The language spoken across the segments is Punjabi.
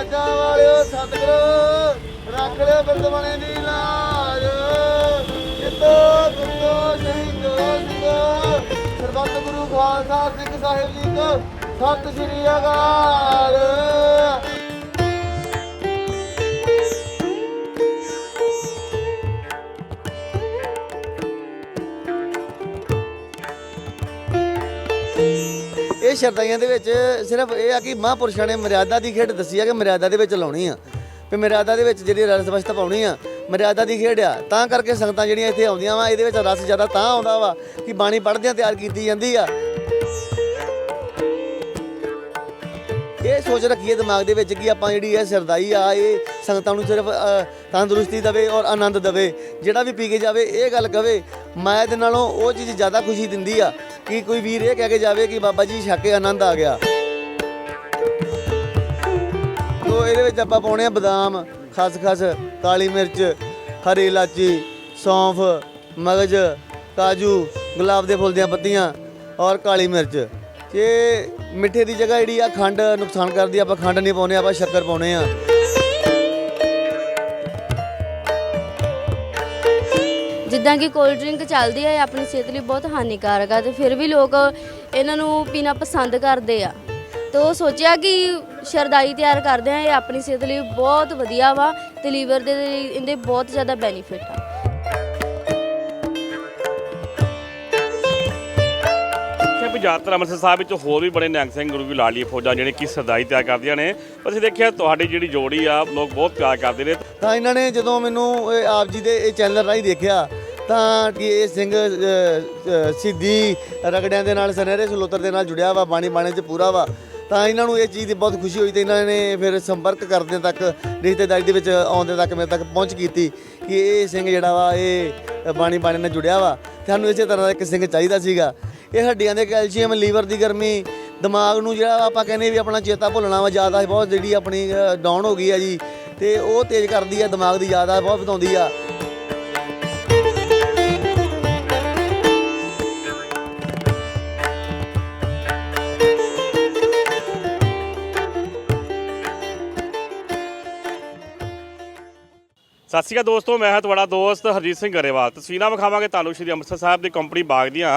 ਮਰਾਜਾ ਵਾਲਿਓ ਸਤਿਗੁਰੂ, ਰੱਖ ਲਿਓ ਬਿਰਦਵਾਨੇ ਦੀ ਲਾਜ। ਜਿੱਤੋ ਗੁਰਦੋ ਸ਼ਹੀਦੋ ਸਿੰਘੋ ਸਰਬੱਤ ਗੁਰੂ ਖਾਲਸਾ ਸਿੰਘ ਸਾਹਿਬ ਜੀ ਕੋ, ਸਤਿ ਸ੍ਰੀ ਅਕਾਲ। ਇਹ ਸ਼ਰਤਾਈਆਂ ਦੇ ਵਿੱਚ ਸਿਰਫ ਇਹ ਆ ਕਿ ਮਹਾਂਪੁਰਸ਼ਾਂ ਨੇ ਮਰਿਆਦਾ ਦੀ ਖੇਡ ਦੱਸੀ ਆ ਕਿ ਮਰਿਆਦਾ ਦੇ ਵਿੱਚ ਲਾਉਣੀ ਆ। ਵੀ ਮਰਿਆਦਾ ਦੇ ਵਿੱਚ ਜਿਹੜੀ ਰਸ ਵਸਤ ਪਾਉਣੀ ਆ, ਮਰਿਆਦਾ ਦੀ ਖੇਡ ਆ। ਤਾਂ ਕਰਕੇ ਸੰਗਤਾਂ ਜਿਹੜੀਆਂ ਇੱਥੇ ਆਉਂਦੀਆਂ ਵਾ, ਇਹਦੇ ਵਿੱਚ ਰਸ ਜ਼ਿਆਦਾ ਤਾਂ ਆਉਂਦਾ ਵਾ ਕਿ ਬਾਣੀ ਪੜ੍ਹਦਿਆਂ ਤਿਆਰ ਕੀਤੀ ਜਾਂਦੀ ਆ। ਇਹ ਸੋਚ ਰੱਖੀਏ ਦਿਮਾਗ ਦੇ ਵਿੱਚ ਕਿ ਆਪਾਂ ਜਿਹੜੀ ਇਹ ਸਰਦਾਈ ਆ, ਇਹ ਸੰਗਤਾਂ ਨੂੰ ਸਿਰਫ ਤੰਦਰੁਸਤੀ ਦੇਵੇ ਔਰ ਆਨੰਦ ਦੇਵੇ। ਜਿਹੜਾ ਵੀ ਪੀ ਕੇ ਜਾਵੇ, ਇਹ ਗੱਲ ਕਵੇ ਮਾਇਆ ਦੇ ਨਾਲੋਂ ਉਹ ਚੀਜ਼ ਜ਼ਿਆਦਾ ਖੁਸ਼ੀ ਦਿੰਦੀ ਆ। ਕਿ ਕੋਈ ਵੀਰ ਇਹ ਕਹਿ ਕੇ ਜਾਵੇ ਕਿ ਬਾਬਾ ਜੀ ਛੱਕ ਕੇ ਆਨੰਦ ਆ ਗਿਆ? ਤੋ ਇਹਦੇ ਵਿੱਚ ਆਪਾਂ ਪਾਉਣੇ ਆ ਬਦਾਮ, ਖਸਖਸ, ਕਾਲੀ ਮਿਰਚ, ਹਰੀ ਇਲਾਚੀ, ਸੌਂਫ, ਮਗਜ, ਕਾਜੂ, ਗੁਲਾਬ ਦੇ ਫੁੱਲ ਦੀਆਂ ਪੱਤੀਆਂ ਔਰ ਕਾਲੀ ਮਿਰਚ। ਤੇ ਮਿੱਠੇ ਦੀ ਜਗ੍ਹਾ ਜਿਹੜੀ ਆ ਖੰਡ ਨੁਕਸਾਨ ਕਰਦੀ ਆਪਾਂ ਖੰਡ ਨਹੀਂ ਪਾਉਨੇ ਆਪਾਂ ਸ਼ੱਕਰ ਪਾਉਨੇ ਆ। ਜਿੱਦਾਂ ਕਿ ਕੋਲਡ ਡਰਿੰਕ ਚੱਲਦੀ ਹੈ ਇਹ ਆਪਣੀ ਸਿਹਤ ਲਈ ਬਹੁਤ ਹਾਨੀਕਾਰਕ ਆ ਤੇ ਫਿਰ ਵੀ ਲੋਕ ਇਹਨਾਂ ਨੂੰ ਪੀਣਾ ਪਸੰਦ ਕਰਦੇ ਆ। ਤੇ ਉਹ ਸੋਚਿਆ ਕਿ ਸ਼ਰਦਾਈ ਤਿਆਰ ਕਰਦੇ ਆ ਇਹ ਆਪਣੀ ਸਿਹਤ ਲਈ ਬਹੁਤ ਵਧੀਆ ਵਾ ਤੇ ਲੀਵਰ ਦੇ ਲਈ ਇਹਦੇ ਬਹੁਤ ਜ਼ਿਆਦਾ ਬੈਨੀਫਿਟ ਆ। ਵੀ ਜ਼ਿਆਦਾਤਰ ਅੰਮ੍ਰਿਤਸਰ ਸਾਹਿਬ ਵਿੱਚ ਹੋਰ ਵੀ ਬੜੇ ਨਿਹੰਗ ਸਿੰਘ ਗੁਰੂ ਕੀ ਲਾਲੀਏ ਫੌਜਾਂ ਜਿਹੜੇ ਕਿ ਸਰਦਾਈ ਤਿਆਰ ਕਰਦੀਆਂ ਨੇ। ਪਰ ਅਸੀਂ ਦੇਖਿਆ ਤੁਹਾਡੀ ਜਿਹੜੀ ਜੋੜੀ ਆ ਲੋਕ ਬਹੁਤ ਪਿਆਰ ਕਰਦੇ ਨੇ। ਤਾਂ ਇਹਨਾਂ ਨੇ ਜਦੋਂ ਮੈਨੂੰ ਇਹ ਆਪ ਜੀ ਦੇ ਇਹ ਚੈਨਲ ਰਾਹੀਂ ਦੇਖਿਆ ਤਾਂ ਕਿ ਇਹ ਸਿੰਘ ਅ, ਸਿੱਧੀ ਰਗੜਿਆਂ ਦੇ ਨਾਲ ਸਨਹਿਰੇ ਸਲੋਤਰ ਦੇ ਨਾਲ ਜੁੜਿਆ ਵਾ ਬਾਣੀ ਬਾਣੇ 'ਚ ਪੂਰਾ ਵਾ। ਤਾਂ ਇਹਨਾਂ ਨੂੰ ਇਹ ਚੀਜ਼ ਦੀ ਬਹੁਤ ਖੁਸ਼ੀ ਹੋਈ ਤੇ ਇਹਨਾਂ ਨੇ ਫਿਰ ਸੰਪਰਕ ਕਰਦੇ ਤੱਕ ਰਿਸ਼ਤੇਦਾਰੀ ਦੇ ਵਿੱਚ ਆਉਂਦੇ ਤੱਕ ਮੇਰੇ ਤੱਕ ਪਹੁੰਚ ਕੀਤੀ ਕਿ ਇਹ ਸਿੰਘ ਜਿਹੜਾ ਵਾ ਇਹ ਬਾਣੀ ਬਾਣੇ ਨਾਲ ਜੁੜਿਆ ਵਾ। ਤੇ ਸਾਨੂੰ ਇਸੇ ਤਰ੍ਹਾਂ ਦਾ ਇੱਕ ਸਿੰਘ ਚਾਹੀਦਾ ਸੀਗਾ। ਇਹ ਹੱਡੀਆਂ ਦੇ ਕੈਲਸ਼ੀਅਮ ਲੀਵਰ ਦੀ ਗਰਮੀ ਦਿਮਾਗ ਨੂੰ ਜਿਹੜਾ ਆਪਾਂ ਕਹਿੰਦੇ ਵੀ ਆਪਣਾ ਚੇਤਾ ਭੁੱਲਣਾ ਵਾ ਜ਼ਿਆਦਾ ਬਹੁਤ ਜਿਹੜੀ ਆਪਣੀ ਡਾਊਨ ਹੋ ਗਈ ਆ ਜੀ। ਤੇ ਉਹ ਤੇਜ਼ ਕਰਦੀ ਆ ਦਿਮਾਗ ਦੀ ਜ਼ਿਆਦਾ ਬਹੁਤ ਵਧਾਉਂਦੀ ਆ। ਸਤਿ ਸ਼੍ਰੀ ਅਕਾਲ ਦੋਸਤੋ, ਮੈਂ ਹਾਂ ਤੁਹਾਡਾ ਦੋਸਤ ਹਰਜੀਤ ਸਿੰਘ ਗਰੇਵਾਲ। ਤਸਵੀਰਾਂ ਵਿਖਾਵਾਂਗੇ ਤਾਲੂ ਸ਼੍ਰੀ ਅੰਮ੍ਰਿਤਸਰ ਸਾਹਿਬ ਦੀ ਕੰਪਨੀ ਬਾਗ ਦੀਆਂ,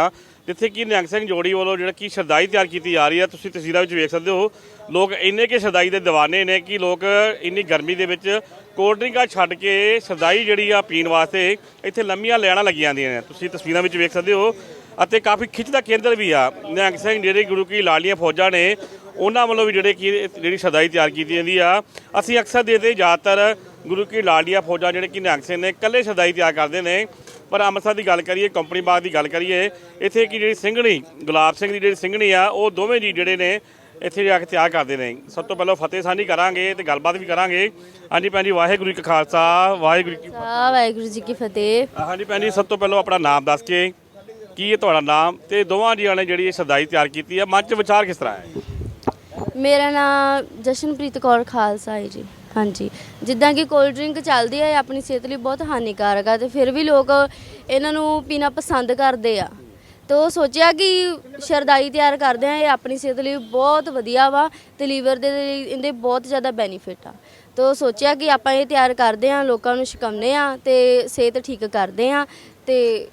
ਜਿੱਥੇ ਕਿ ਨਿਹੰਗ ਸਿੰਘ ਜੋੜੀ ਵੱਲੋਂ ਜਿਹੜਾ ਕਿ ਸ਼ਰਦਾਈ ਤਿਆਰ ਕੀਤੀ ਜਾ ਰਹੀ ਹੈ। ਤੁਸੀਂ ਤਸਵੀਰਾਂ ਵਿੱਚ ਵੇਖ ਸਕਦੇ ਹੋ, ਲੋਕ ਇੰਨੇ ਕਿ ਸ਼ਰਦਾਈ ਦੇ دیਵਾਨੇ ਨੇ ਕਿ ਲੋਕ ਇੰਨੀ ਗਰਮੀ ਦੇ ਵਿੱਚ ਕੋਲਡ ਡਰਿੰਕਾਂ ਛੱਡ ਕੇ ਸ਼ਰਦਾਈ ਜਿਹੜੀ ਆ ਪੀਣ ਵਾਸਤੇ ਇੱਥੇ ਲੰਮੀਆਂ ਲੈਣਾ ਲੱਗੀਆਂ ਜਾਂਦੀਆਂ ਨੇ। ਤੁਸੀਂ ਤਸਵੀਰਾਂ ਵਿੱਚ ਵੇਖ ਸਕਦੇ ਹੋ, ਅਤੇ ਕਾਫੀ ਖਿੱਚ ਦਾ ਕੇਂਦਰ ਵੀ ਆ। ਨਿਹੰਗ ਸਿੰਘ ਜਿਹੜੇ ਗੁਰੂ ਕੀ ਲਾਲੀਆਂ ਫੌਜਾਂ ਨੇ, ਉਹਨਾਂ ਵੱਲੋਂ ਵੀ ਜਿਹੜੇ ਕਿ ਜਿਹੜੀ ਸ਼ਰਦਾਈ ਤਿਆਰ ਕੀਤੀ ਜਾਂਦੀ ਆ। ਅਸੀਂ ਅਕਸਰ ਦੇਖਦੇ ਜ਼ਿਆਦਾਤਰ ਗੁਰੂ ਕੀ ਲਾਲੀਆਂ ਫੌਜਾਂ ਜਿਹੜੇ ਕਿ ਨਿਹੰਗ ਸਿੰਘ ਨੇ ਇਕੱਲੇ ਸ਼ਰਦਾਈ ਤਿਆਰ ਕਰਦੇ ਨੇ। ਪਰ ਅੰਮ੍ਰਿਤਸਰ ਦੀ ਗੱਲ ਕਰੀਏ ਕੰਪਨੀ ਬਾਗ ਦੀ ਗੱਲ ਕਰੀਏ ਇੱਥੇ ਕੀ ਜਿਹੜੀ ਸਿੰਘਣੀ ਗੁਲਾਬ ਸਿੰਘ ਦੀ ਜਿਹੜੀ ਸਿੰਘਣੀ ਆ ਉਹ ਦੋਵੇਂ ਜੀ ਜਿਹੜੇ ਨੇ ਇੱਥੇ ਜਾ ਕੇ ਤਿਆਰ ਕਰਦੇ ਨੇ। ਸਭ ਤੋਂ ਪਹਿਲਾਂ ਫਤਿਹ ਸਾਂਝੀ ਕਰਾਂਗੇ ਤੇ ਗੱਲਬਾਤ ਵੀ ਕਰਾਂਗੇ। ਹਾਂਜੀ ਭੈਣ ਜੀ ਵਾਹਿਗੁਰੂ ਜੀ ਕਾ ਖਾਲਸਾ ਵਾਹਿਗੁਰੂ ਜੀ ਕੀ ਸਾ ਵਾਹਿਗੁਰੂ ਜੀ ਕੀ ਫਤਿਹ। ਫਤਿਹ। ਹਾਂਜੀ ਭੈਣ ਜੀ ਸਭ ਤੋਂ ਪਹਿਲਾਂ ਆਪਣਾ ਨਾਮ ਦੱਸ ਕੇ ਕੀ ਹੈ ਤੁਹਾਡਾ ਨਾਮ ਤੇ ਦੋਵਾਂ ਜੀਆਂ ਨੇ ਜਿਹੜੀ ਇਹ ਸ਼ਰਦਾਈ ਤਿਆਰ ਕੀਤੀ ਹੈ ਮਨ ਚ ਵਿਚਾਰ ਕਿਸ ਤਰ੍ਹਾਂ ਹੈ? ਮੇਰਾ ਨਾਮ ਜਸ਼ਨਪ੍ਰੀਤ ਕੌਰ ਖਾਲਸਾ ਹੈ ਜੀ। ਹਾਂਜੀ। ਜਿੱਦਾਂ ਕਿ ਕੋਲਡ ਡਰਿੰਕ ਚੱਲਦੀ ਹੈ ਇਹ ਆਪਣੀ ਸਿਹਤ ਲਈ ਬਹੁਤ ਹਾਨੀਕਾਰਕ ਆ ਤੇ ਫਿਰ ਵੀ ਲੋਕ ਇਹਨਾਂ ਨੂੰ ਪੀਣਾ ਪਸੰਦ ਕਰਦੇ ਆ। ਤੇ ਉਹ ਸੋਚਿਆ ਕਿ ਸ਼ਰਦਾਈ ਤਿਆਰ ਕਰਦੇ ਆ, ਇਹ ਆਪਣੀ ਸਿਹਤ ਲਈ ਬਹੁਤ ਵਧੀਆ ਵਾ ਤੇ ਲੀਵਰ ਦੇ ਲਈ ਇਹਦੇ ਬਹੁਤ ਜ਼ਿਆਦਾ ਬੈਨੀਫਿਟ ਆ। ਤੇ ਉਹ ਸੋਚਿਆ ਕਿ ਆਪਾਂ ਇਹ ਤਿਆਰ ਕਰਦੇ ਆ, ਲੋਕਾਂ ਨੂੰ ਛਕਾਉਂਦੇ ਆ ਤੇ ਸਿਹਤ ਠੀਕ ਕਰਦੇ ਆ ਤੇ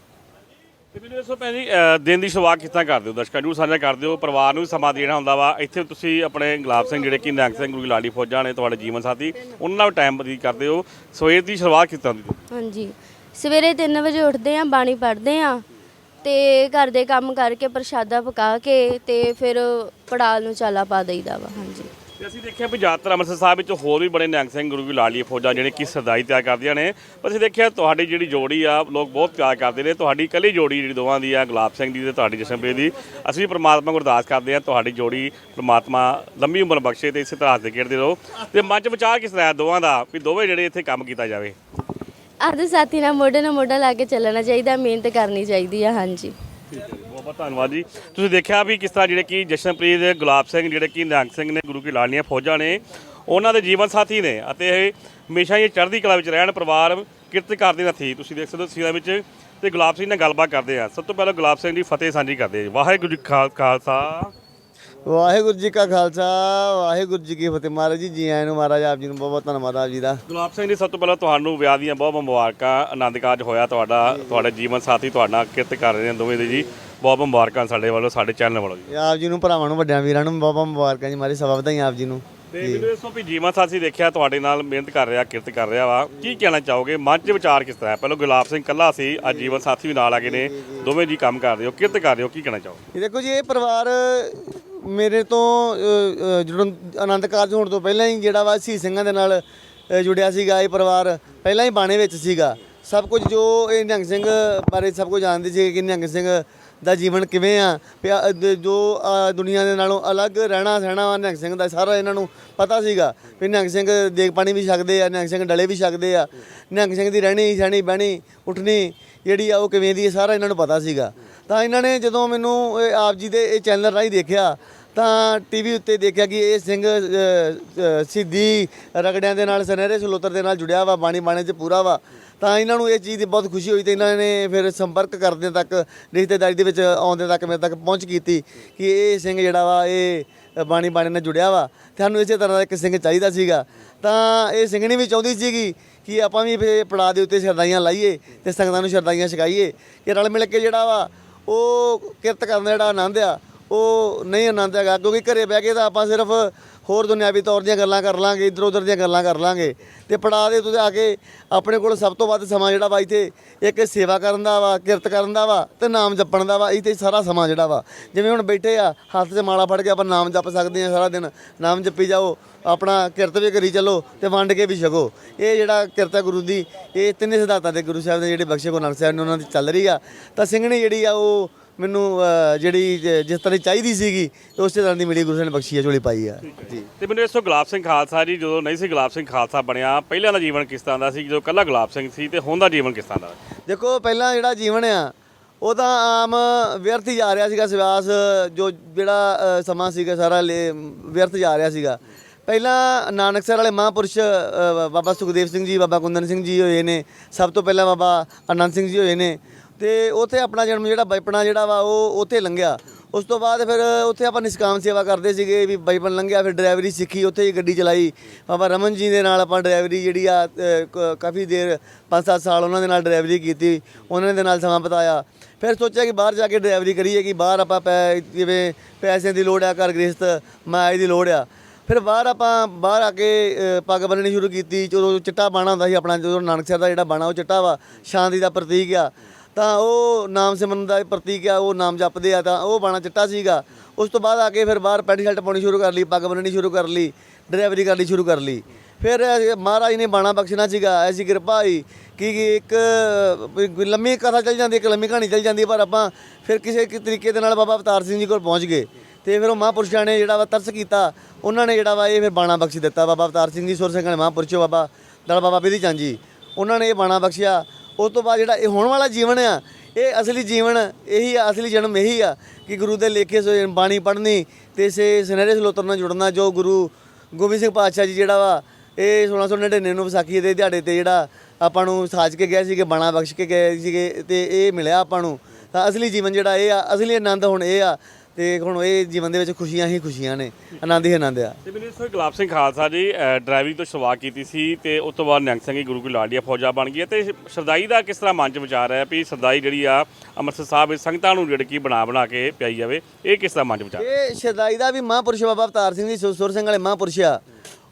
ਤੇ ਮੈਨੂੰ ਦੱਸੋ ਭੈਣ ਜੀ, ਅਹ, ਦਿਨ ਦੀ ਸ਼ੁਰੂਆਤ ਕਿੱਦਾਂ ਤਰ੍ਹਾਂ ਕਰਦੇ ਹੋ? ਦਰਸ਼ਕਾਂ ਨੂੰ ਸਾਂਝਾ ਕਰਦੇ ਹੋ, ਪਰਿਵਾਰ ਨੂੰ ਵੀ ਸਮਾਂ ਦੇਣਾ ਹੁੰਦਾ ਵਾ। ਇੱਥੇ ਤੁਸੀਂ ਆਪਣੇ ਗੁਲਾਬ ਸਿੰਘ ਜਿਹੜੇ ਕਿ ਨਿਹੰਗ ਸਿੰਘ ਗੁਰੂ ਕੀ ਫੌਜਾਂ ਨੇ ਤੁਹਾਡੇ ਜੀਵਨ ਸਾਥੀ, ਉਹਨਾਂ ਨਾਲ ਟਾਈਮ ਬਤੀਤ ਕਰਦੇ ਹੋ। ਸਵੇਰ ਦੀ ਸ਼ੁਰੂਆਤ ਕਿੱਦਾਂ ਦੀ ਹਾਂਜੀ। ਸਵੇਰੇ 3 ਵਜੇ ਉੱਠਦੇ ਆ ਬਾਣੀ ਪੜ੍ਹਦੇ ਆ ਤੇ ਘਰ ਦੇ ਕੰਮ ਕਰਕੇ ਪ੍ਰਸ਼ਾਦਾ ਪਕਾ ਕੇ ਤੇ ਫਿਰ ਪੜਾਲ ਨੂੰ ਚਾਲਾ ਪਾ ਦਈਦਾ ਵਾ। ਹਾਂਜੀ। ਤੇ ਅਸੀਂ ਦੇਖਿਆ ਵੀ ਜ਼ਿਆਦਾਤਰ ਅੰਮ੍ਰਿਤਸਰ ਸਾਹਿਬ ਵਿੱਚ ਹੋਰ ਵੀ ਬੜੇ ਨਿਹੰਗ ਸਿੰਘ, ਗੁਰੂ ਕੀ ਲਾਡੀ ਫੌਜਾਂ ਜਿਹੜੇ ਕਿ ਸਰਦਾਈ ਤਿਆਰ ਕਰਦੀਆਂ ਨੇ। ਪਰ ਅਸੀਂ ਦੇਖਿਆ ਤੁਹਾਡੀ ਜਿਹੜੀ ਜੋੜੀ ਆ, ਲੋਕ ਬਹੁਤ ਪਿਆਰ ਕਰਦੇ ਨੇ। ਤੁਹਾਡੀ ਇਕੱਲੀ ਜੋੜੀ ਜਿਹੜੀ ਦੋਵਾਂ ਦੀ ਆ, ਗੁਲਾਬ ਸਿੰਘ ਦੀ ਤੇ ਤੁਹਾਡੀ ਜਸ਼ਨਪ੍ਰੀਤ ਦੀ, ਅਸੀਂ ਵੀ ਪ੍ਰਮਾਤਮਾ ਨੂੰ ਅਰਦਾਸ ਕਰਦੇ ਆ ਤੁਹਾਡੀ ਜੋੜੀ ਪ੍ਰਮਾਤਮਾ ਲੰਮੀ ਉਮਰ ਬਖਸ਼ੇ ਤੇ ਇਸੇ ਤਰ੍ਹਾਂ ਦੇ ਖੇਡਦੇ ਰਹੋ। ਤੇ ਮਨ ਚ ਵਿਚਾਰ ਕਿਸ ਤਰ੍ਹਾਂ ਹੈ ਦੋਵਾਂ ਦਾ ਵੀ ਦੋਵੇਂ ਜਿਹੜੇ ਇੱਥੇ ਕੰਮ ਕੀਤਾ ਜਾਵੇ? ਆਪਦੇ ਸਾਥੀ ਨਾਲ ਮੋਢੇ ਨਾਲ ਮੋਢਾ ਲਾ ਕੇ ਚੱਲਣਾ ਚਾਹੀਦਾ, ਮਿਹਨਤ ਕਰਨੀ ਚਾਹੀਦੀ ਆ, ਹਾਂਜੀ। ਬਹੁਤ ਬਹੁਤ ਧੰਨਵਾਦ ਜੀ। ਤੁਸੀਂ ਦੇਖਿਆ ਵੀ ਕਿਸ ਤਰ੍ਹਾਂ ਜਿਹੜੇ ਕਿ ਜਸ਼ਨਪ੍ਰੀਤ, ਗੁਲਾਬ ਸਿੰਘ, ਜਿਹੜੇ ਕਿ ਨਿਹੰਗ ਸਿੰਘ ਨੇ, ਗੁਰੂ ਕੀ ਲਾਲੀਆਂ ਫੌਜਾਂ ਨੇ, ਉਹਨਾਂ ਦੇ ਜੀਵਨ ਸਾਥੀ ਨੇ ਅਤੇ ਇਹ ਹਮੇਸ਼ਾ ਹੀ ਚੜ੍ਹਦੀ ਕਲਾ ਵਿੱਚ ਰਹਿਣ ਪਰਿਵਾਰ ਕਿਰਤ ਕਰਦੇ ਨਥੀ। ਤੁਸੀਂ ਦੇਖ ਸਕਦੇ ਹੋ ਤਸਵੀਰਾਂ ਵਿੱਚ ਤੇ ਗੁਲਾਬ ਸਿੰਘ ਨਾਲ ਗੱਲਬਾਤ ਕਰਦੇ ਆ ਸਭ ਤੋਂ ਪਹਿਲਾਂ ਗੁਲਾਬ ਸਿੰਘ ਦੀ ਫਤਿਹ ਸਾਂਝੀ ਕਰਦੇ ਆ ਵਾਹਿਗੁਰੂ ਜੀ ਕਾ ਖਾਲਸਾ। ਵਾਹਿਗੁਰੂ ਜੀ ਕਾ ਖਾਲਸਾ ਵਾਹਿਗੁਰੂ ਜੀ ਕੀ ਫਤਿਹ। ਮਹਾਰਾਜ ਜੀ ਜੀ ਆਇਆਂ ਨੂੰ ਮਹਾਰਾਜ ਆਪ ਜੀ ਨੂੰ ਬਹੁਤ ਬਹੁਤ ਧੰਨਵਾਦ ਆਪ ਜੀ ਦਾ। ਗੁਲਾਬ ਸਿੰਘ ਜੀ ਸਭ ਤੋਂ ਪਹਿਲਾਂ ਤੁਹਾਨੂੰ ਵਿਆਹ ਦੀਆਂ ਬਹੁਤ ਬਹੁਤ ਮੁਬਾਰਕਾਂ। ਆਨੰਦ ਕਾਰਜ ਹੋਇਆ ਤੁਹਾਡਾ ਤੁਹਾਡੇ ਜੀਵਨ ਸਾਥੀ ਤੁਹਾਡਾ ਕਿਰਤ ਕਰ ਰਹੇ ਨੇ ਦੋਵੇਂ ਦੇ ਜੀ। ਬਹੁਤ ਬਹੁਤ ਮੁਬਾਰਕਾਂ ਸਾਡੇ ਵੱਲੋਂ ਸਾਡੇ ਚੈਨਲ ਵੱਲੋਂ ਜੀ। ਆਪ ਜੀ ਨੂੰ ਭਰਾਵਾਂ ਨੂੰ ਵੱਡਿਆਂ ਵੀਰਾਂ ਨੂੰ ਬਹੁਤ ਬਹੁਤ ਮੁਬਾਰਕਾਂ ਜੀ। ਮਾਰੀ ਸਭਾ ਵਧਾਈਆਂ ਆਪ ਜੀ ਨੂੰ। ਤੇ ਮੈਨੂੰ ਇਸ ਵੀ ਜੀਵਨ ਸਾਥੀ ਦੇਖਿਆ ਤੁਹਾਡੇ ਨਾਲ ਮਿਹਨਤ ਕਰ ਰਿਹਾ ਕਿਰਤ ਕਰ ਰਿਹਾ ਵਾ। ਕੀ ਕਹਿਣਾ ਚਾਹੋਗੇ? ਮਨ 'ਚ ਵਿਚਾਰ ਕਿਸ ਤਰ੍ਹਾਂ ਹੈ? ਪਹਿਲਾਂ ਗੁਲਾਬ ਸਿੰਘ ਕੱਲਾ ਸੀ ਅੱਜ ਜੀਵਨ ਸਾਥੀ ਵੀ ਨਾਲ ਆ ਗਏ ਨੇ। ਦੋਵੇਂ ਜੀ ਕੰਮ ਕਰਦੇ ਹੋ ਕਿਰਤ ਕਰ ਰਹੇ ਹੋ ਕੀ ਕਹਿਣਾ ਚਾਹੋਗੇ? ਇਹ ਦੇਖੋ ਜੀ ਇਹ ਪਰਿਵਾਰ ਮੇਰੇ ਤੋਂ ਅ, ਅ, ਜੁੜਨ ਆਨੰਦ ਕਾਰਜ ਹੋਣ ਤੋਂ ਪਹਿਲਾਂ ਹੀ ਜਿਹੜਾ ਵਾ ਸੀ ਸਿੰਘਾਂ ਦੇ ਨਾਲ ਅ, ਜੁੜਿਆ ਸੀਗਾ ਇਹ ਪਰਿਵਾਰ। ਪਹਿਲਾਂ ਹੀ ਬਾਣੇ ਵਿੱਚ ਸੀਗਾ। ਸਭ ਕੁਝ ਜੋ ਇਹ ਨਿਹੰਗ ਸਿੰਘ ਬਾਰੇ ਸਭ ਕੁਝ ਜਾਣਦੇ ਸੀ ਕਿ ਨਿਹੰਗ ਸਿੰਘ ਦਾ ਜੀਵਨ ਕਿਵੇਂ ਆ? ਪਿਆ- ਅ, ਜੋ ਅ, ਦੁਨੀਆ ਦੇ ਨਾਲੋਂ ਅਲੱਗ ਰਹਿਣਾ ਸਹਿਣਾ ਵਾ ਨਿਹੰਗ ਸਿੰਘ ਦਾ ਸਾਰਾ ਇਹਨਾਂ ਨੂੰ ਪਤਾ ਸੀਗਾ ਵੀ ਨਿਹੰਗ ਸਿੰਘ ਦੇਖ ਪਾਣੀ ਵੀ ਛਕਦੇ ਆ ਨਿਹੰਗ ਸਿੰਘ ਡਲੇ ਵੀ ਛਕਦੇ ਆ। ਨਿਹੰਗ ਸਿੰਘ ਦੀ ਰਹਿਣੀ ਸਹਿਣੀ ਬਹਿਣੀ ਉੱਠਣੀ ਜਿਹੜੀ ਆ ਉਹ ਕਿਵੇਂ ਦੀ ਹੈ ਸਾਰਾ ਇਹਨਾਂ ਨੂੰ ਪਤਾ ਸੀਗਾ। ਤਾਂ ਇਹਨਾਂ ਨੇ ਜਦੋਂ ਮੈਨੂੰ ਇਹ ਆਪ ਜੀ ਦੇ ਇਹ ਚੈਨਲ ਰਾਹੀਂ ਦੇਖਿਆ ਤਾਂ ਟੀਵੀ ਉੱਤੇ ਦੇਖਿਆ ਕਿ ਇਹ ਸਿੰਘ ਅ, ਅ, ਸਿੱਧੀ ਰਗੜਿਆਂ ਦੇ ਨਾਲ ਸਨਹਿਰੇ ਸਲੋਤਰ ਦੇ ਨਾਲ ਜੁੜਿਆ ਵਾ ਬਾਣੀ ਬਾਣੇ 'ਚ ਪੂਰਾ ਵਾ। ਤਾਂ ਇਹਨਾਂ ਨੂੰ ਇਹ ਚੀਜ਼ ਦੀ ਬਹੁਤ ਖੁਸ਼ੀ ਹੋਈ ਤੇ ਇਹਨਾਂ ਨੇ ਫਿਰ ਸੰਪਰਕ ਕਰਦੇ ਤੱਕ, ਰਿਸ਼ਤੇਦਾਰੀ ਦੇ ਵਿੱਚ ਆਉਂਦੇ ਤੱਕ, ਮੇਰੇ ਤੱਕ ਪਹੁੰਚ ਕੀਤੀ ਕਿ ਇਹ ਸਿੰਘ ਜਿਹੜਾ ਵਾ, ਇਹ ਬਾਣੀ ਬਾਣੀ ਨਾਲ ਜੁੜਿਆ ਵਾ। ਤੇ ਸਾਨੂੰ ਇਸੇ ਤਰ੍ਹਾਂ ਦਾ ਇੱਕ ਸਿੰਘ ਚਾਹੀਦਾ ਸੀਗਾ। ਤਾਂ ਇਹ ਸਿੰਘਣੀ ਵੀ ਚਾਹੁੰਦੀ ਸੀਗੀ ਕਿ ਆਪਾਂ ਵੀ ਫਿਰ ਪੜਾ ਦੇ ਉੱਤੇ ਸ਼ਰਦਾਈਆਂ ਲਾਈਏ ਤੇ ਸੰਗਤਾਂ ਨੂੰ ਸ਼ਰਦਾਈਆਂ ਛਕਾਈਏ। ਕਿ ਰਲ ਮਿਲ ਕੇ ਜਿਹੜਾ ਵਾ, ਉਹ ਕਿਰਤ ਕਰਨ ਦਾ ਜਿਹੜਾ ਆਨੰਦ ਆ ਉਹ ਨਹੀਂ ਆਨੰਦ ਹੈਗਾ, ਕਿਉਂਕਿ ਘਰੇ ਬਹਿ ਕੇ ਤਾਂ ਆਪਾਂ ਸਿਰਫ ਹੋਰ ਦੁਨਿਆਵੀ ਤੌਰ ਦੀਆਂ ਗੱਲਾਂ ਕਰ ਲਾਂਗੇ ਇਧਰ ਉਧਰ ਦੀਆਂ ਗੱਲਾਂ ਕਰ ਲਾਂਗੇ। ਤੇ ਪੜਾ ਦੇ ਉੱਤੇ ਆ ਕੇ ਆਪਣੇ ਕੋਲ ਸਭ ਤੋਂ ਵੱਧ ਸਮਾਂ ਜਿਹੜਾ ਵਾ ਇੱਥੇ ਇੱਕ ਸੇਵਾ ਕਰਨ ਦਾ ਵਾ, ਕਿਰਤ ਕਰਨ ਦਾ ਵਾ ਤੇ ਨਾਮ ਜਪਣ ਦਾ ਵਾ, ਇੱਥੇ ਸਾਰਾ ਸਮਾਂ ਜਿਹੜਾ ਵਾ। ਜਿਵੇਂ ਹੁਣ ਬੈਠੇ ਆ, ਹੱਥ 'ਚ ਮਾਲਾ ਫੜ ਕੇ ਆਪਾਂ ਨਾਮ ਜਪ ਸਕਦੇ ਆ ਸਾਰਾ ਦਿਨ। ਨਾਮ ਜਪੀ ਜਾਓ, ਆਪਣਾ ਕਿਰਤ ਵੀ ਕਰੀ ਚੱਲੋ ਤੇ ਵੰਡ ਕੇ ਵੀ ਛਕੋ। ਇਹ ਜਿਹੜਾ ਕਿਰਤ ਹੈ ਗੁਰੂ ਦੀ, ਇਹ ਤਿੰਨੇ ਸਿਧਾਂਤਾਂ ਦੇ ਗੁਰੂ ਸਾਹਿਬ ਦੇ ਜਿਹੜੇ ਬਖਸ਼ੇ ਗੁਰੂ ਨਾਨਕ ਸਾਹਿਬ ਨੇ ਉਹਨਾਂ ਦੀ ਚੱਲ ਰਹੀ ਆ। ਤਾਂ ਸਿੰਘਣੀ ਜਿਹੜੀ ਆ ਉਹ ਮੈਨੂੰ ਅ, ਜਿਹੜੀ ਜ- ਜਿਸ ਤਰ੍ਹਾਂ ਦੀ ਚਾਹੀਦੀ ਸੀਗੀ ਉਸੇ ਤਰ੍ਹਾਂ ਦੀ ਮੇਰੀ ਗੁਰੂ ਸਾਹਿਬ ਨੇ ਬਖਸ਼ੀ ਆ ਝੋਲੀ ਪਾਈ ਆ। ਜੀ। ਤੇ ਮੈਨੂੰ ਇਸ ਤੋਂ ਗੁਲਾਬ ਸਿੰਘ ਖਾਲਸਾ ਜੀ ਜਦੋਂ ਨਹੀਂ ਸੀ ਗੁਲਾਬ ਸਿੰਘ ਖਾਲਸਾ ਬਣਿਆ ਪਹਿਲਾਂ ਦਾ ਜੀਵਨ ਕਿਸ ਤਰ੍ਹਾਂ ਦਾ ਸੀ? ਜਦੋਂ ਕੱਲਾ ਗੁਲਾਬ ਸਿੰਘ ਸੀ ਤੇ ਹੁਣ ਦਾ ਜੀਵਨ ਕਿਸ ਤਰ੍ਹਾਂ ਦਾ? ਦੇਖੋ ਪਹਿਲਾਂ ਜਿਹੜਾ ਜੀਵਨ ਆ ਉਹ ਤਾਂ ਆਮ ਵਿਅਰਥ ਹੀ ਜਾ ਰਿਹਾ ਸੀਗਾ ਸਵਾਸ ਜੋ ਜਿਹੜਾ ਅ, ਸਮਾਂ ਸੀਗਾ ਸਾਰਾ ਲੈ- ਵਿਅਰਥ ਜਾ ਰਿਹਾ ਸੀਗਾ। ਪਹਿਲਾਂ ਨਾਨਕਸਰ ਵਾਲੇ ਮਹਾਂਪੁਰਸ਼ ਅ, ਬਾਬਾ ਸੁਖਦੇਵ ਸਿੰਘ ਜੀ ਬਾਬਾ ਕੁੰਦਨ ਸਿੰਘ ਜੀ ਹੋਏ ਨੇ ਸਭ ਤੋਂ ਪਹਿਲਾਂ ਬਾਬਾ ਆਨੰਦ ਸਿੰਘ ਜੀ ਹੋਏ ਨੇ। ਤੇ ਉੱਥੇ ਆਪਣਾ ਜਨਮ ਜਿਹੜਾ ਬਚਪਨਾ ਜਿਹੜਾ ਵਾ ਉਹ ਉੱਥੇ ਲੰਘਿਆ। ਉਸ ਤੋਂ ਬਾਅਦ ਫਿਰ ਉੱਥੇ ਆਪਾਂ ਨਿਸ਼ਕਾਮ ਸੇਵਾ ਕਰਦੇ ਸੀਗੇ ਵੀ ਬਚਪਨ ਲੰਘਿਆ, ਫਿਰ ਡਰਾਈਵਰੀ ਸਿੱਖੀ, ਉੱਥੇ ਹੀ ਗੱਡੀ ਚਲਾਈ। ਬਾਬਾ ਰਮਨ ਜੀ ਦੇ ਨਾਲ ਆਪਾਂ ਡਰਾਈਵਰੀ ਜਿਹੜੀ ਆ ਕ- ਕਾਫੀ ਦੇਰ 5-7 ਸਾਲ ਉਹਨਾਂ ਦੇ ਨਾਲ ਡਰਾਈਵਰੀ ਕੀਤੀ, ਉਹਨਾਂ ਦੇ ਨਾਲ ਸਮਾਂ ਬਿਤਾਇਆ। ਫਿਰ ਸੋਚਿਆ ਕਿ ਬਾਹਰ ਜਾ ਕੇ ਡਰਾਈਵਰੀ ਕਰੀਏ ਕਿ ਬਾਹਰ ਆਪਾਂ ਪੈ, ਜਿਵੇਂ ਪੈਸਿਆਂ ਦੀ ਲੋੜ ਆ, ਘਰ ਗ੍ਰਸਤ, ਮਾਇਆ ਦੀ ਲੋੜ ਆ। ਫਿਰ ਬਾਹਰ ਆਪਾਂ, ਬਾਹਰ ਆ ਕੇ ਪੱਗ ਬੰਨਣੀ ਸ਼ੁਰੂ ਕੀਤੀ। ਜਦੋਂ ਚਿੱਟਾ ਬਾਣਾ ਹੁੰਦਾ ਸੀ ਆਪਣਾ, ਜਦੋਂ ਨਾਨਕ ਸਾਹਿਬ ਦਾ ਜਿਹੜਾ ਬਾਣਾ ਉਹ ਚਿੱਟਾ ਵਾ, ਸ਼ਾਂਤੀ ਦਾ ਪ੍ਰਤੀਕ ਆ। ਤਾਂ ਉਹ ਨਾਮ ਸਿਮਰਨ ਦਾ ਪ੍ਰਤੀਕ ਆ, ਉਹ ਨਾਮ ਜਪਦੇ ਆ, ਤਾਂ ਉਹ ਬਾਣਾ ਚਿੱਟਾ ਸੀਗਾ। ਉਸ ਤੋਂ ਬਾਅਦ ਆ ਕੇ ਫਿਰ ਬਾਹਰ ਪੈਂਟ ਸ਼ਰਟ ਪਾਉਣੀ ਸ਼ੁਰੂ ਕਰ ਲਈ, ਪੱਗ ਬੰਨਣੀ ਸ਼ੁਰੂ ਕਰ ਲਈ, ਡਰਾਈਵਰੀ ਕਰਨੀ ਸ਼ੁਰੂ ਕਰ ਲਈ। ਫਿਰ ਮਹਾਰਾਜ ਨੇ ਬਾਣਾ ਬਖਸ਼ਣਾ ਸੀਗਾ ਐਸੀ ਕਿਰਪਾ ਹੋਈ ਕਿ ਇੱਕ ਲੰਮੀ ਕਥਾ ਚੱਲ ਜਾਂਦੀ, ਇੱਕ ਲੰਮੀ ਕਹਾਣੀ ਚੱਲ ਜਾਂਦੀ ਹੈ ਪਰ ਆਪਾਂ ਫਿਰ ਕਿਸੇ ਤਰੀਕੇ ਦੇ ਨਾਲ ਬਾਬਾ ਅਵਤਾਰ ਸਿੰਘ ਜੀ ਕੋਲ ਪਹੁੰਚ ਗਏ। ਤੇ ਫਿਰ ਉਹ ਮਹਾਂਪੁਰਸ਼ਾਂ ਨੇ ਜਿਹੜਾ ਵਾ ਤਰਸ ਕੀਤਾ, ਉਹਨਾਂ ਨੇ ਜਿਹੜਾ ਵਾ ਇਹ ਫਿਰ ਬਾਣਾ ਬਖਸ਼ ਦਿੱਤਾ। ਬਾਬਾ ਅਵਤਾਰ ਸਿੰਘ ਜੀ, ਸੁਰ ਸਿੰਘ ਨੇ ਮਹਾਂਪੁਰਸ਼ੋ, ਬਾਬਾ ਦਲ ਬਾਬਾ ਬਿਧੀ ਚੰਦ ਜੀ, ਉਹਨਾਂ ਨੇ ਇਹ ਬਾਣਾ ਬਖਸ਼ਿਆ। ਉਸ ਤੋਂ ਬਾਅਦ ਜਿਹੜਾ ਇਹ ਹੋਣ ਵਾਲਾ ਜੀਵਨ ਆ, ਇਹ ਅਸਲੀ ਜੀਵਨ, ਇਹੀ ਆ, ਅਸਲੀ ਜਨਮ ਇਹੀ ਆ ਕਿ ਗੁਰੂ ਦੇ ਲੇਖੇ ਸੋ ਬਾਣੀ ਪੜ੍ਹਨੀ ਤੇ ਸੇ ਸੁਨਹਿਰੇ ਸਲੋਤਰ ਨਾਲ ਜੁੜਨਾ ਜੋ ਗੁਰੂ ਗੋਬਿੰਦ ਸਿੰਘ ਪਾਤਸ਼ਾਹ ਜੀ ਜਿਹੜਾ ਵਾ, ਇਹ 1699 ਨੂੰ ਵਿਸਾਖੀ ਦੇ ਦਿਹਾੜੇ ਤੇ ਜਿਹੜਾ ਆਪਾਂ ਨੂੰ ਸਾਜ ਕੇ ਗਏ ਸੀਗੇ, ਬਾਣਾ ਬਖਸ਼ ਕੇ ਗਏ ਸੀਗੇ ਤੇ ਇਹ ਮਿਲਿਆ ਆਪਾਂ ਨੂੰ। ਤਾਂ ਅਸਲੀ ਜੀਵਨ ਜਿਹੜਾ ਇਹ ਆ, ਅਸਲੀ ਆਨੰਦ ਹੁਣ ਇਹ ਆ ਤੇ ਹੁਣ ਇਹ ਜੀਵਨ ਦੇ ਵਿੱਚ ਖੁਸ਼ੀਆਂ ਹੀ ਖੁਸ਼ੀਆਂ ਨੇ ਆਨੰਦ ਹੀ ਆਨੰਦ ਆ। ਤੇ ਮੈਨੂੰ ਇਸ ਤੋਂ ਗੁਲਾਬ ਸਿੰਘ ਖਾਲਸਾ ਜੀ ਅ, ਡਰਾਈਵਰੀ ਤੋਂ ਸ਼ੁਰੂਆਤ ਕੀਤੀ ਸੀ ਤੇ ਉਸ ਤੋਂ ਬਾਅਦ ਨਿਹੰਗ ਸਿੰਘ ਜੀ ਗੁਰੂ ਕੀ ਲਾਡੀਆ ਫੌਜਾ ਬਣ ਗਈ ਤੇ ਸਰਦਾਈ ਦਾ ਕਿਸ ਤਰ੍ਹਾਂ ਮਨ ਚ ਵਿਚਾਰ ਹੈ ਵੀ ਸਰਦਾਈ ਜਿਹੜੀ ਆ ਅੰਮ੍ਰਿਤਸਰ ਸਾਹਿਬ ਵਿੱਚ ਸੰਗਤਾਂ ਨੂੰ ਜਿਹੜੀ ਕੀ ਬਣਾ ਬਣਾ ਕੇ ਪਿਆਈ ਜਾਵੇ ਇਹ ਕਿਸ ਤਰ੍ਹਾਂ ਮਨ ਚ ਵਿਚਾਰ ਇਹ ਸ਼ਦਾਈ ਦਾ ਵੀ ਮਹਾਂਪੁਰਸ਼ ਬਾਬਾ ਅਵਤਾਰ ਸਿੰਘ ਜੀ ਸੁਰ ਸਿੰਘ ਵਾਲੇ ਮਹਾਂਪੁਰਸ਼ ਆ।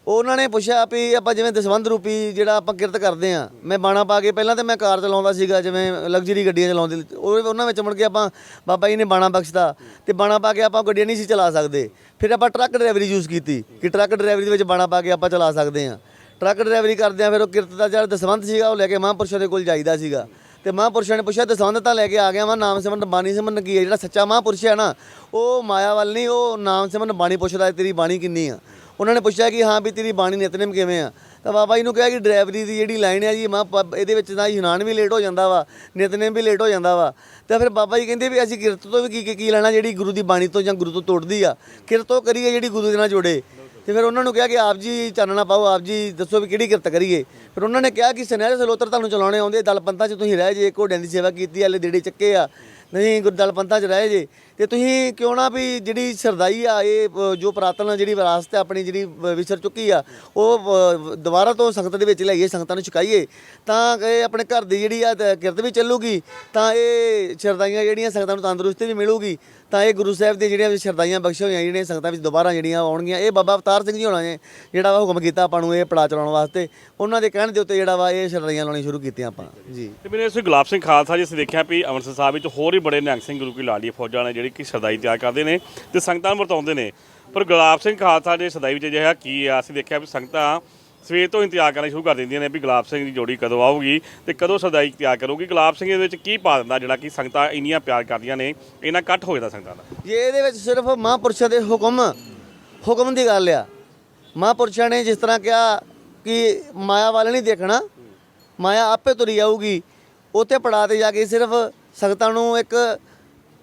ਉਹਨਾਂ ਨੇ ਪੁੱਛਿਆ ਵੀ ਆਪਾਂ ਜਿਵੇਂ ਦਸਵੰਧ ਰੂਪੀ ਜਿਹੜਾ ਆਪਾਂ ਕਿਰਤ ਕਰਦੇ ਆ ਮੈਂ ਬਾਣਾ ਪਾ ਕੇ ਪਹਿਲਾਂ ਤੇ ਮੈਂ ਕਾਰ ਚਲਾਉਂਦਾ ਸੀਗਾ, ਜਿਵੇਂ ਲਗਜ਼ਰੀ ਗੱਡੀਆਂ ਚਲਾਉਂਦੇ ਉਹ ਉਹਨਾਂ ਵਿੱਚ ਮੁੜ ਕੇ ਆਪਾਂ ਬਾਬਾ ਜੀ ਨੇ ਬਾਣਾ ਬਖਸ਼ਤਾ ਤੇ ਬਾਣਾ ਪਾ ਕੇ ਆਪਾਂ ਗੱਡੀਆਂ ਨਹੀਂ ਸੀ ਚਲਾ ਸਕਦੇ। ਫਿਰ ਆਪਾਂ ਟਰੱਕ ਡਰਾਈਵਰੀ ਯੂਜ਼ ਕੀਤੀ ਕਿ ਟਰੱਕ ਡਰਾਈਵਰੀ ਦੇ ਵਿੱਚ ਬਾਣਾ ਪਾ ਕੇ ਆਪਾਂ ਚਲਾ ਸਕਦੇ ਆ ਟਰੱਕ ਡਰਾਈਵਰੀ ਕਰਦੇ ਆ ਫਿਰ ਉਹ ਕਿਰਤ ਦਾ ਜਿਹੜਾ ਦਸਵੰਧ ਸੀਗਾ ਉਹ ਲੈ ਕੇ ਮਹਾਂਪੁਰਸ਼ਾਂ ਦੇ ਕੋਲ ਜਾਈਦਾ ਸੀਗਾ। ਤੇ ਮਹਾਂਪੁਰਸ਼ਾਂ ਨੇ ਪੁੱਛਿਆ ਦਸਵੰਧ ਤਾਂ ਲੈ ਕੇ ਆ ਗਿਆ ਵਾ, ਨਾਮ ਸਿਮਰਨ, ਬਾਣੀ ਸਿਮਰਨ ਕੀ ਹੈ? ਜਿਹੜਾ ਸੱਚਾ ਮਹਾਂਪੁਰਸ਼ ਹੈ ਨਾ, ਉਹ ਮਾਇਆ ਵੱਲ ਨਹੀਂ, ਉਹ ਨਾਮ ਸਿਮਰਨ, ਬਾਣੀ ਪੁੱਛਦਾ ਤੇਰੀ ਬਾਣੀ ਕਿੰਨੀ ਆ? ਉਹਨਾਂ ਨੇ ਪੁੱਛਿਆ ਕਿ, ਹਾਂ ਵੀ ਤੇਰੀ ਬਾਣੀ ਨਿਤਨੇਮ ਕਿਵੇਂ ਆ? ਤਾਂ ਬਾਬਾ ਜੀ ਨੂੰ ਕਿਹਾ ਕਿ ਡਰਾਈਵਰੀ ਦੀ ਜਿਹੜੀ ਲਾਈਨ ਹੈ ਜੀ, ਮਾਂ ਪ- ਇਹਦੇ ਵਿੱਚ ਤਾਂ ਇਸ਼ਨਾਨ ਵੀ ਲੇਟ ਹੋ ਜਾਂਦਾ ਵਾ, ਨਿਤਨੇਮ ਵੀ ਲੇਟ ਹੋ ਜਾਂਦਾ ਵਾ। ਤਾਂ ਫਿਰ ਬਾਬਾ ਜੀ ਕਹਿੰਦੇ ਵੀ ਅਸੀਂ ਕਿਰਤ ਤੋਂ ਵੀ ਕੀ, ਕੀ- ਕੀ ਲੈਣਾ, ਜਿਹੜੀ ਗੁਰੂ ਦੀ ਬਾਣੀ ਤੋਂ ਜਾਂ ਗੁਰੂ ਤੋਂ ਤੋੜਦੀ ਆ, ਕਿਰਤ ਤੋਂ ਕਰੀਏ ਜਿਹੜੀ ਗੁਰੂ ਦੇ ਨਾਲ ਜੋੜੇ। ਤੇ ਫਿਰ ਉਹਨਾਂ ਨੂੰ ਕਿਹਾ ਕਿ ਆਪ ਜੀ ਚਾਨਣਾ ਪਾਓ, ਆਪ ਜੀ ਦੱਸੋ ਵੀ ਕਿਹੜੀ ਕਿਰਤ ਕਰੀਏ। ਫਿਰ ਉਹਨਾਂ ਨੇ ਕਿਹਾ ਕਿ ਸੁਨਹਿਰੇ ਸਲੋਤਰ ਤੁਹਾਨੂੰ ਚਲਾਉਣੇ ਆਉਂਦੇ ਦਲ ਪੰਥਾਂ 'ਚ ਤੁਸੀਂ ਰਹਿ ਜੇ, ਘੋੜਿਆਂ ਦੀ ਸੇਵਾ ਕੀਤੀ ਆਲੇ ਦੇੜੇ ਚੱਕੇ ਆ। ਨਹੀਂ ਗੁਰਦਲ ਪੰਥਾਂ 'ਚ ਰਹੇ ਜੇ। ਤੇ ਤੁਸੀਂ ਕਿਉਂ ਨਾ ਵੀ ਜਿਹੜੀ ਸਰਦਾਈ ਆ, ਇਹ ਜੋ ਪੁਰਾਤਨ ਜਿਹੜੀ ਵਿਰਾਸਤ ਹੈ ਆਪਣੀ ਜਿਹੜੀ ਵਿਸਰ ਚੁੱਕੀ ਆ, ਉਹ ਦੁਬਾਰਾ ਤੋਂ ਸੰਗਤ ਦੇ ਵਿੱਚ ਲਿਆਈਏ, ਸੰਗਤਾਂ ਨੂੰ ਛਕਾਈਏ। ਤਾਂ ਇਹ ਆਪਣੇ ਘਰ ਦੀ ਜਿਹੜੀ ਆ ਕਿਰਤ ਵੀ ਚੱਲੂਗੀ, ਤਾਂ ਇਹ ਸਰਦਾਈਆਂ ਜਿਹੜੀਆਂ ਸੰਗਤਾਂ ਨੂੰ ਤੰਦਰੁਸਤੀ ਵੀ ਮਿਲੂਗੀ। ਤਾਂ ਇਹ ਗੁਰੂ ਸਾਹਿਬ ਦੀਆਂ ਜਿਹੜੀਆਂ ਸਰਦਾਈਆਂ ਬਖਸ਼ੀਆਂ ਹੋਈਆਂ, ਜਿਹੜੀਆਂ ਸੰਗਤਾਂ ਵਿੱਚ ਦੁਬਾਰਾ ਜਿਹੜੀਆਂ ਆਉਣਗੀਆਂ, ਇਹ ਬਾਬਾ ਅਵਤਾਰ ਸਿੰਘ ਜੀ ਹੋਣਾ ਨੇ, ਜਿਹੜਾ ਵਾ ਹੁਕਮ ਕੀਤਾ ਆਪਾਂ ਨੂੰ ਇਹ ਪੜਾ ਚਲਾਉਣ ਵਾਸਤੇ, ਉਹਨਾਂ ਦੇ ਕਹਿਣ ਦੇ ਉੱਤੇ ਜਿਹੜਾ ਵਾ ਇਹ ਸਰਦਾਈਆਂ ਲਾਉਣੀ ਸ਼ੁਰੂ ਕੀਤੀਆਂ ਆਪਾਂ। ਜੀ। ਤੇ ਮੇਰੇ ਇਸ ਗੁਲਾਬ ਸਿੰਘ ਖਾਲਸਾ ਜੀ, ਅਸੀਂ ਦੇਖਿਆ ਵੀ ਅੰਮ੍ਰਿਤਸਰ ਸਾਹਿਬ ਵਿੱਚ ਹੋਰ ਹੀ ਬੜੇ ਨਿਹੰਗ ਸਿੰਘ ਗੁਰੂ ਕੀ ਲਾਡੀ ਫੌਜਾਂ ਨੇ ਜਿਹੜੀ ਕਿ ਸਰਦਾਈ ਤਿਆਰ ਕਰਦੇ ਨੇ ਤੇ ਸੰਗਤਾਂ ਨੂੰ ਵਰਤਾਉਂਦੇ ਨੇ। ਪਰ ਗੁਲਾਬ ਸਿੰਘ ਖਾਲਸਾ ਦੇ ਸਰਦਾਈ ਵਿੱਚ ਅਜਿਹਾ ਕੀ ਆ? ਅਸੀਂ ਦੇਖਿਆ ਵੀ ਸੰਗਤਾਂ ਸਵੇਰ ਤੋਂ ਇੰਤਜ਼ਾਰ ਕਰਨਾ ਸ਼ੁਰੂ ਕਰ ਦਿੰਦੀਆਂ ਨੇ ਵੀ ਗੁਲਾਬ ਸਿੰਘ ਦੀ ਜੋੜੀ ਕਦੋਂ ਆਊਗੀ ਤੇ ਕਦੋਂ ਸਰਦਾਈ ਤਿਆਰ ਕਰੂਗੀ। ਗੁਲਾਬ ਸਿੰਘ ਦੇ ਵਿੱਚ ਕੀ ਪਾ ਦਿੰਦਾ ਜਿਹੜਾ ਕਿ ਸੰਗਤਾਂ ਇੰਨੀਆਂ ਪਿਆਰ ਕਰਦੀਆਂ ਨੇ ਇਹਨਾਂ ਇਕੱਠ ਹੋ ਜਾਂਦਾ ਸੰਗਤਾਂ ਦਾ ਜੇ ਇਹਦੇ ਵਿੱਚ ਸਿਰਫ ਮਹਾਂਪੁਰਸ਼ਾਂ ਦੇ ਹੁਕਮ ਹੁਕਮ ਦੀ ਗੱਲ ਆ। ਮਹਾਂਪੁਰਸ਼ਾਂ ਨੇ ਜਿਸ ਤਰ੍ਹਾਂ ਕਿਹਾ ਕਿ ਮਾਇਆ ਵੱਲ ਨਹੀਂ ਦੇਖਣਾ, ਮਾਇਆ ਆਪੇ ਤੁਰੀ ਆਊਗੀ। ਉੱਥੇ ਪੜਾ ਤੇ ਜਾ ਕੇ ਸਿਰਫ ਸੰਗਤਾਂ ਨੂੰ ਇੱਕ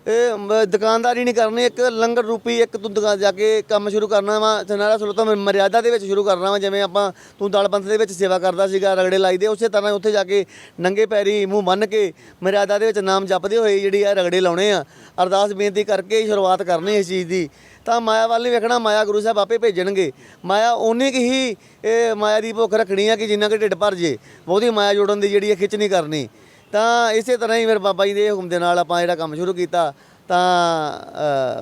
ਇਹ ਮ- ਦੁਕਾਨਦਾਰੀ ਨਹੀਂ ਕਰਨੀ, ਇੱਕ ਲੰਗਰ ਰੂਪੀ, ਇੱਕ ਤੂੰ ਦੁਕਾਨ ਜਾ ਕੇ ਕੰਮ ਸ਼ੁਰੂ ਕਰਨਾ ਵਾ। ਸਨਾਰਾ ਸਲੋਤਾ ਮਰਿਆਦਾ ਦੇ ਵਿੱਚ ਸ਼ੁਰੂ ਕਰਨਾ ਵਾ, ਜਿਵੇਂ ਆਪਾਂ ਤੂੰ ਦਲ ਪੰਥ ਦੇ ਵਿੱਚ ਸੇਵਾ ਕਰਦਾ ਸੀਗਾ, ਰਗੜੇ ਲਾਈਦੇ ਉਸੇ ਤਰ੍ਹਾਂ ਉੱਥੇ ਜਾ ਕੇ ਨੰਗੇ ਪੈਰੀ ਮੂੰਹ ਬੰਨ ਕੇ ਮਰਿਆਦਾ ਦੇ ਵਿੱਚ ਨਾਮ ਜਪਦੇ ਹੋਏ ਜਿਹੜੀ ਆ ਰਗੜੇ ਲਾਉਣੇ ਆ। ਅਰਦਾਸ ਬੇਨਤੀ ਕਰਕੇ ਹੀ ਸ਼ੁਰੂਆਤ ਕਰਨੀ ਇਸ ਚੀਜ਼ ਦੀ। ਤਾਂ ਮਾਇਆ ਵੱਲ ਨਹੀਂ ਵੇਖਣਾ, ਮਾਇਆ ਗੁਰੂ ਸਾਹਿਬ ਆਪੇ ਭੇਜਣਗੇ। ਮਾਇਆ ਉਨੀ ਕੁ ਹੀ ਇਹ ਮਾਇਆ ਦੀ ਭੁੱਖ ਰੱਖਣੀ ਆ ਕਿ ਜਿੰਨਾ ਕਿ ਢਿੱਡ ਭਰ ਜੇ, ਬਹੁਤੀ ਮਾਇਆ ਜੋੜਨ ਦੀ ਜਿਹੜੀ ਹੈ ਖਿੱਚ ਨਹੀਂ ਕਰਨੀ। ਤਾਂ ਇਸੇ ਤਰ੍ਹਾਂ ਹੀ ਫਿਰ ਬਾਬਾ ਜੀ ਦੇ ਹੁਕਮ ਦੇ ਨਾਲ ਆਪਾਂ ਜਿਹੜਾ ਕੰਮ ਸ਼ੁਰੂ ਕੀਤਾ, ਤਾਂ